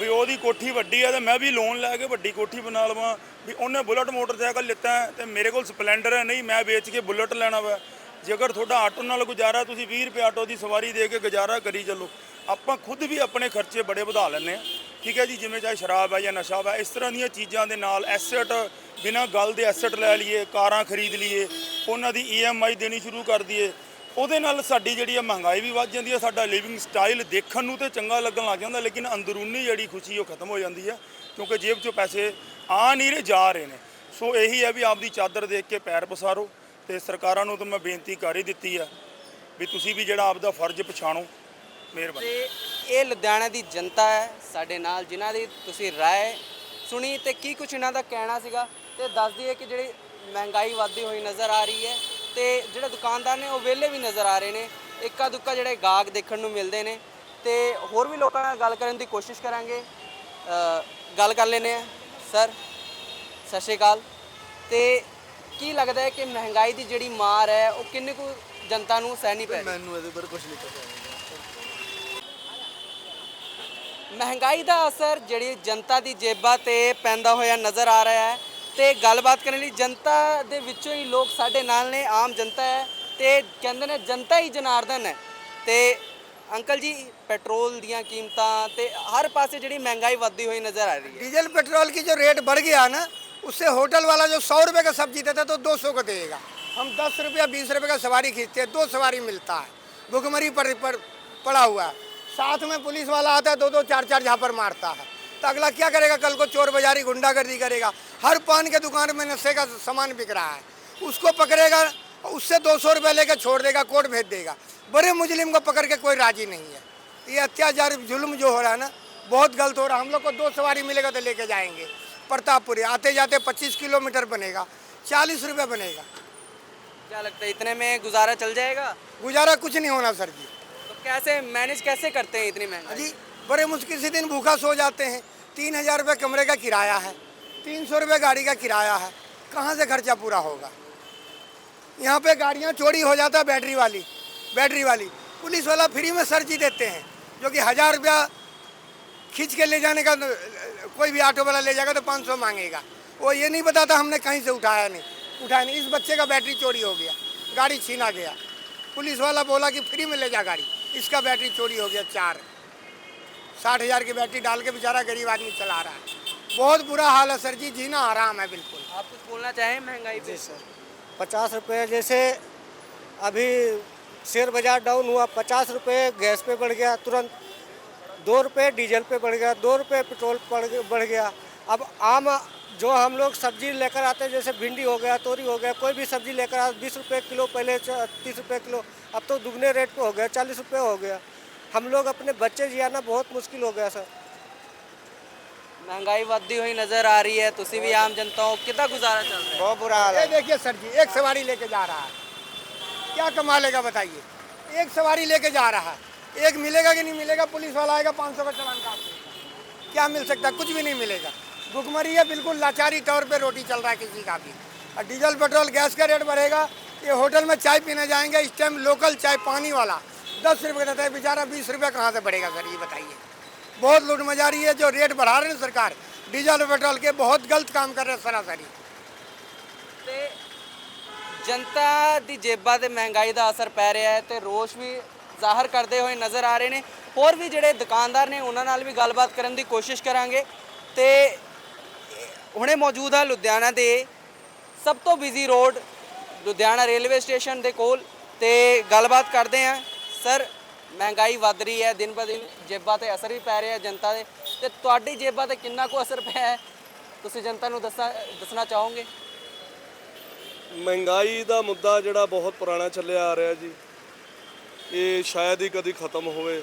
ਵੀ ਉਹਦੀ ਕੋਠੀ ਵੱਡੀ ਆ ਤੇ ਮੈਂ ਵੀ ਲੋਨ ਲੈ ਕੇ ਵੱਡੀ ਕੋਠੀ ਬਣਾ ਲਵਾਂ। ਵੀ ਉਹਨੇ ਬੁਲਟ ਮੋਟਰਸਾਈਕਲ ਲਿੱਤਾ ਹੈ ਤੇ ਮੇਰੇ ਕੋਲ ਸਪਲੈਂਡਰ ਹੈ, ਨਹੀਂ, ਮੈਂ ਵੇਚ ਕੇ ਬੁਲਟ ਲੈਣਾ ਵਾ। ਜੇਕਰ ਤੁਹਾਡਾ ਆਟੋ ਨਾਲ ਗੁਜ਼ਾਰਾ, ਤੁਸੀਂ 20 ਰੁਪਏ ਆਟੋ ਦੀ ਸਵਾਰੀ ਦੇ ਕੇ ਗੁਜ਼ਾਰਾ ਕਰੀ ਚੱਲੋ। ਆਪਾਂ ਖੁਦ ਵੀ ਆਪਣੇ ਖਰਚੇ ਬੜੇ ਵਧਾ ਲੈਂਦੇ ਆ ਠੀਕ ਹੈ ਜੀ, ਜਿਵੇਂ ਚਾਹੇ ਸ਼ਰਾਬ ਹੈ ਜਾਂ ਨਸ਼ਾ ਵਾ, ਇਸ ਤਰ੍ਹਾਂ ਦੀਆਂ ਚੀਜ਼ਾਂ ਦੇ ਨਾਲ ਐਸੈਟ ਬਿਨਾਂ ਗੱਲ ਦੇ ਐਸੈਟ ਲੈ ਲਈਏ, ਕਾਰਾਂ ਖਰੀਦ ਲਈਏ, ਉਹਨਾਂ ਦੀ ਈਐਮਆਈ ਦੇਣੀ ਸ਼ੁਰੂ ਕਰ ਦਈਏ। ਉਹਦੇ ਨਾਲ ਸਾਡੀ ਜਿਹੜੀ ਆ ਮਹਿੰਗਾਈ ਵੀ ਵੱਧ ਜਾਂਦੀ ਹੈ ਸਾਡਾ ਲਿਵਿੰਗ ਸਟਾਈਲ ਦੇਖਣ ਨੂੰ ਤੇ ਚੰਗਾ ਲੱਗਣ ਲੱਗ ਜਾਂਦਾ, ਲੇਕਿਨ ਅੰਦਰੂਨੀ ਜਿਹੜੀ ਖੁਸ਼ੀ ਉਹ ਖਤਮ ਹੋ ਜਾਂਦੀ ਹੈ ਕਿਉਂਕਿ ਜੇਬ 'ਚੋਂ ਪੈਸੇ ਆ ਨਹੀਂ ਰਹੇ, ਜਾ ਰਹੇ ਨੇ। ਸੋ ਇਹੀ ਹੈ ਵੀ ਆਪਦੀ ਚਾਦਰ ਦੇਖ ਕੇ ਪੈਰ ਪਸਾਰੋ ਤੇ ਸਰਕਾਰਾਂ ਨੂੰ ਤਾਂ ਮੈਂ ਬੇਨਤੀ ਕਰ ਹੀ ਦਿੱਤੀ ਆ ਵੀ ਤੁਸੀਂ ਵੀ ਜਿਹੜਾ ਆਪਦਾ ਫਰਜ਼ ਪਛਾਣੋ। ਮਿਹਰਬਾਨੀ। ਤੇ ਇਹ ਲੁਧਿਆਣਾ ਦੀ ਜਨਤਾ ਹੈ, ਸਾਡੇ ਨਾਲ ਜਿਨ੍ਹਾਂ ਦੀ ਤੁਸੀਂ ਰਾਏ ਸੁਣੀ ਤੇ ਕੀ ਕੁਝ ਇਹਨਾਂ ਦਾ ਕਹਿਣਾ ਸੀਗਾ, ਤੇ ਦੱਸ ਦਈਏ ਕਿ ਜਿਹੜੀ ਮਹਿੰਗਾਈ ਵੱਧਦੀ ਹੋਈ ਨਜ਼ਰ ਆ ਰਹੀ ਹੈ ਤੇ ਜਿਹੜੇ ਦੁਕਾਨਦਾਰ ਨੇ ਉਹ ਵਿਹਲੇ ਵੀ ਨਜ਼ਰ ਆ ਰਹੇ ਨੇ। ਇੱਕਾ ਦੁੱਕਾ ਜਿਹੜੇ ਗਾਹਕ ਦੇਖਣ ਨੂੰ ਮਿਲਦੇ ਨੇ। ਤੇ ਹੋਰ ਵੀ ਲੋਕਾਂ ਨਾਲ ਗੱਲ ਕਰਨ ਦੀ ਕੋਸ਼ਿਸ਼ ਕਰਾਂਗੇ। ਗੱਲ ਕਰ ਲੈਨੇ ਆ ਸਰ ਸਤਿ ਸ਼੍ਰੀ ਅਕਾਲ। ਤੇ ਕੀ ਲੱਗਦਾ ਹੈ ਕਿ ਮਹਿੰਗਾਈ ਦੀ ਜਿਹੜੀ ਮਾਰ ਹੈ ਉਹ ਕਿੰਨੇ ਕੁ ਜਨਤਾ ਨੂੰ ਸਹਿਣੀ ਪੈ ਰਹੀ ਹੈ? ਮੈਨੂੰ ਇਹਦੇ ਬਾਰੇ ਕੁਝ ਨਹੀਂ ਪਤਾ ਮਹਿੰਗਾਈ ਦਾ ਅਸਰ ਜਿਹੜੀ ਜਨਤਾ ਦੀ ਜੇਬਾਂ ਤੇ ਪੈਂਦਾ ਹੋਇਆ ਨਜ਼ਰ ਆ ਰਿਹਾ ਹੈ। ਤੇ ਗੱਲਬਾਤ ਕਰਨ ਲਈ ਜਨਤਾ ਦੇ ਵਿੱਚੋਂ ਹੀ ਲੋਕ ਸਾਡੇ ਨਾਲ ਨੇ ਆਮ ਜਨਤਾ ਹੈ ਤੇ ਕਹਿੰਦੇ ਨੇ ਜਨਤਾ ਹੀ ਜਨਾਰਦਨ ਹੈ ਤੇ ਅੰਕਲ ਜੀ ਪੈਟਰੋਲ ਦੀਆਂ ਕੀਮਤਾਂ ਤੇ ਹਰ ਪਾਸੇ ਜਿਹੜੀ ਮਹਿੰਗਾਈ ਵੱਧਦੀ ਹੋਈ ਨਜ਼ਰ ਆ ਰਹੀ ਹੈ डीजल पेट्रोल की जो रेट बढ़ गया ना उससे होटल वाला जो सौ रुपये का सब्जी देता तो दो सौ का देगा हम दस रुपया बीस रुपये का सवारी खींचते हैं दो सवारी मिलता है भुखमरी पर, पर पड़ा हुआ है साथ में पुलिस वाला आता है दो दो चार चार झापर मारता है तो अगला क्या करेगा? कल को चोर बाजारी गुंडागर्दी करेगा। हर पान के दुकान में नशे का सामान बिक रहा है। उसको पकड़ेगा उससे दो सौ रुपये लेकर छोड़ देगा कोर्ट भेज देगा। बड़े मुजलिम को पकड़ के कोई राज़ी नहीं है। ये अत्याचार जुल्म जो हो रहा है ना बहुत गलत हो रहा है। हम लोग को दो सवारी मिलेगा तो लेके जाएँगे। प्रतापपुरी आते जाते पच्चीस किलोमीटर बनेगा चालीस रुपये बनेगा। क्या लगता है इतने में गुजारा चल जाएगा? गुजारा कुछ नहीं होना सर जी। तो कैसे मैनेज कैसे करते हैं इतनी महँगाई? जी बड़े मुश्किल से दिन भूखा सो जाते हैं। तीन हज़ार रुपये कमरे का किराया है, तीन सौ रुपये गाड़ी का किराया है, कहाँ से खर्चा पूरा होगा? यहाँ पे गाड़ियाँ चोरी हो जाता है बैटरी वाली बैटरी वाली। पुलिस वाला फ्री में सर्जी देते हैं, जो कि हज़ार रुपया खींच के ले जाने का कोई भी ऑटो वाला ले जाएगा तो पाँच सौ मांगेगा। वो ये नहीं बताता हमने कहीं से उठाया नहीं उठाया नहीं। इस बच्चे का बैटरी चोरी हो गया, गाड़ी छीना गया। पुलिस वाला बोला कि फ्री में ले जा गाड़ी, इसका बैटरी चोरी हो गया चार। साठ हज़ार की बैटरी डाल के बेचारा गरीब आदमी चला रहा है। बहुत बुरा हाल है सर जी जीना आराम है बिल्कुल। आप कुछ बोलना चाहें महँगाई पे? सर पचास रुपये जैसे अभी शेयर बाज़ार डाउन हुआ पचास रुपये गैस पे बढ़ गया तुरंत दो रुपये डीजल पे बढ़ गया दो रुपये पेट्रोल बढ़ गया। अब आम जो हम लोग सब्ज़ी लेकर आते हैं जैसे भिंडी हो गया तोरी हो गया कोई भी सब्ज़ी लेकर आते बीस रुपये किलो पहले तीस रुपये किलो अब तो दुगने रेट पे हो गया चालीस रुपये हो गया। हम लोग अपने बच्चे जियाना बहुत मुश्किल हो गया सर। महँगाई वी हुई नज़र आ रही है तो तुसी भी आम जनता हो कितना गुजारा चल रहा है? बहुत बुरा हाल है। देखिए सर जी एक सवारी लेके जा रहा है। क्या कमा लेगा बताइए? एक सवारी लेके जा रहा है। एक मिलेगा कि नहीं मिलेगा? पुलिस वाला आएगा पाँच सौ का चलान काट क्या मिल सकता है? कुछ भी नहीं मिलेगा। भुखमरी है बिल्कुल लाचारी तौर पर रोटी चल रहा है किसी का भी। और डीजल पेट्रोल गैस का रेट बढ़ेगा। ये होटल में चाय पीने जाएँगे इस टाइम लोकल चाय पानी वाला। दस रुपये देता है बेचारा बीस रुपये कहाँ से बढ़ेगा सर ये बताइए बहुत लूट मजारी है जो रेट बढ़ा रहे हैं सरकार डीजल और पेट्रोल के बहुत गलत काम कर रहे हैं सरासरी ਤੇ ਜਨਤਾ ਦੀ ਜੇਬਾਂ ਤੇ ਮਹਿੰਗਾਈ ਦਾ ਅਸਰ ਪੈ ਰਿਹਾ ਹੈ ਤੇ ਰੋਸ਼ ਵੀ ਜ਼ਾਹਰ ਕਰਦੇ ਹੋਏ ਨਜ਼ਰ ਆ ਰਹੇ ਨੇ ਹੋਰ ਵੀ ਜਿਹੜੇ ਦੁਕਾਨਦਾਰ ਨੇ ਉਹਨਾਂ ਨਾਲ ਵੀ ਗੱਲਬਾਤ ਕਰਨ ਦੀ ਕੋਸ਼ਿਸ਼ ਕਰਾਂਗੇ ਤੇ ਹੁਣੇ ਮੌਜੂਦ ਹਾਂ ਲੁਧਿਆਣਾ ਦੇ ਸਭ ਤੋਂ busy road Ludhiana railway station ਦੇ ਕੋਲ ਤੇ ਗੱਲਬਾਤ ਕਰਦੇ ਹਾਂ ਸਰ, ਮਹਿੰਗਾਈ ਵੱਧ ਰਹੀ ਹੈ, ਦਿਨ ਬ ਦਿਨ ਜੇਬਾਂ ਤੇ ਅਸਰ ਵੀ ਪੈ ਰਿਹਾ ਜਨਤਾ ਦੇ। ਤੇ ਤੁਹਾਡੀ ਜੇਬਾਂ ਤੇ ਕਿੰਨਾ ਕੁ ਅਸਰ ਪਿਆ ਹੈ? ਤੁਸੀਂ ਜਨਤਾ ਨੂੰ ਦੱਸਣਾ ਦੱਸਣਾ ਚਾਹੋਗੇ? ਮਹਿੰਗਾਈ ਦਾ ਮੁੱਦਾ ਜਿਹੜਾ ਬਹੁਤ ਪੁਰਾਣਾ ਚੱਲਿਆ ਆ ਰਿਹਾ ਜੀ। ਇਹ ਸ਼ਾਇਦ ਹੀ ਕਦੀ ਖਤਮ ਹੋਵੇ।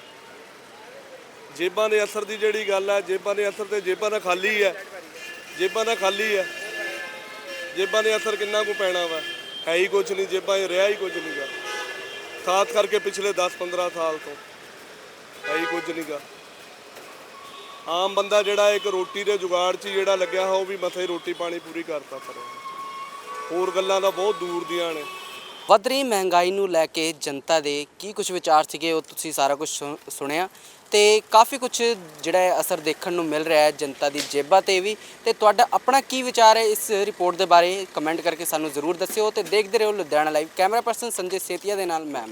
ਜੇਬਾਂ ਦੇ ਅਸਰ ਦੀ ਜਿਹੜੀ ਗੱਲ ਹੈ, ਜੇਬਾਂ ਦੇ ਅਸਰ ਤੇ ਜੇਬਾਂ ਦਾ ਖਾਲੀ ਹੈ ਜੇਬਾਂ ਦਾ ਖਾਲੀ ਹੈ ਜੇਬਾਂ ਦੇ ਅਸਰ ਕਿੰਨਾ ਕੁ ਪੈਣਾ ਵਾ? ਹੈ ਹੀ ਕੁਝ ਨਹੀਂ, ਜੇਬਾਂ 'ਚ ਰਿਹਾ ਹੀ ਕੁਝ ਨਹੀਂਗਾ ਖਾਸ ਕਰਕੇ ਪਿਛਲੇ 10-15 ਸਾਲ ਤੋਂ। ਹੈ ਕੁਝ ਨਹੀਂਗਾ ਆਮ ਬੰਦਾ ਜਿਹੜਾ ਇੱਕ ਰੋਟੀ ਦੇ ਜੁਗਾੜ 'ਚ ਜਿਹੜਾ ਲੱਗਿਆ ਹੋ ਉਹ ਵੀ ਮਥੇ ਰੋਟੀ ਪਾਣੀ ਪੂਰੀ ਕਰਤਾ ਪਰ। ਹੋਰ ਗੱਲਾਂ ਤਾਂ ਬਹੁਤ ਦੂਰ ਦੀਆਂ ਨੇ। ਵੱਧ ਰਹੀ ਮਹਿੰਗਾਈ ਨੂੰ ਲੈ ਕੇ ਜਨਤਾ ਦੇ ਕੀ ਕੁਝ ਵਿਚਾਰ ਸੀਗੇ, ਉਹ ਤੁਸੀਂ ਸਾਰਾ ਕੁਝ ਸੁਣਿਆ। ਤੇ ਕਾਫੀ ਕੁਝ ਜਿਹੜਾ ਹੈ ਅਸਰ ਦੇਖਣ ਨੂੰ ਮਿਲ ਰਿਹਾ ਹੈ ਜਨਤਾ ਦੀ ਜੇਬਾਂ ਤੇ ਵੀ। ਤੇ ਤੁਹਾਡਾ ਆਪਣਾ ਕੀ ਵਿਚਾਰ ਹੈ ਇਸ ਰਿਪੋਰਟ ਦੇ ਬਾਰੇ? ਕਮੈਂਟ ਕਰਕੇ ਸਾਨੂੰ ਜ਼ਰੂਰ ਦੱਸਿਓ ਤੇ ਦੇਖਦੇ ਰਹੋ Ludhiana live. Camera person Sanjay Setia ਦੇ ਨਾਲ ਮੈਂ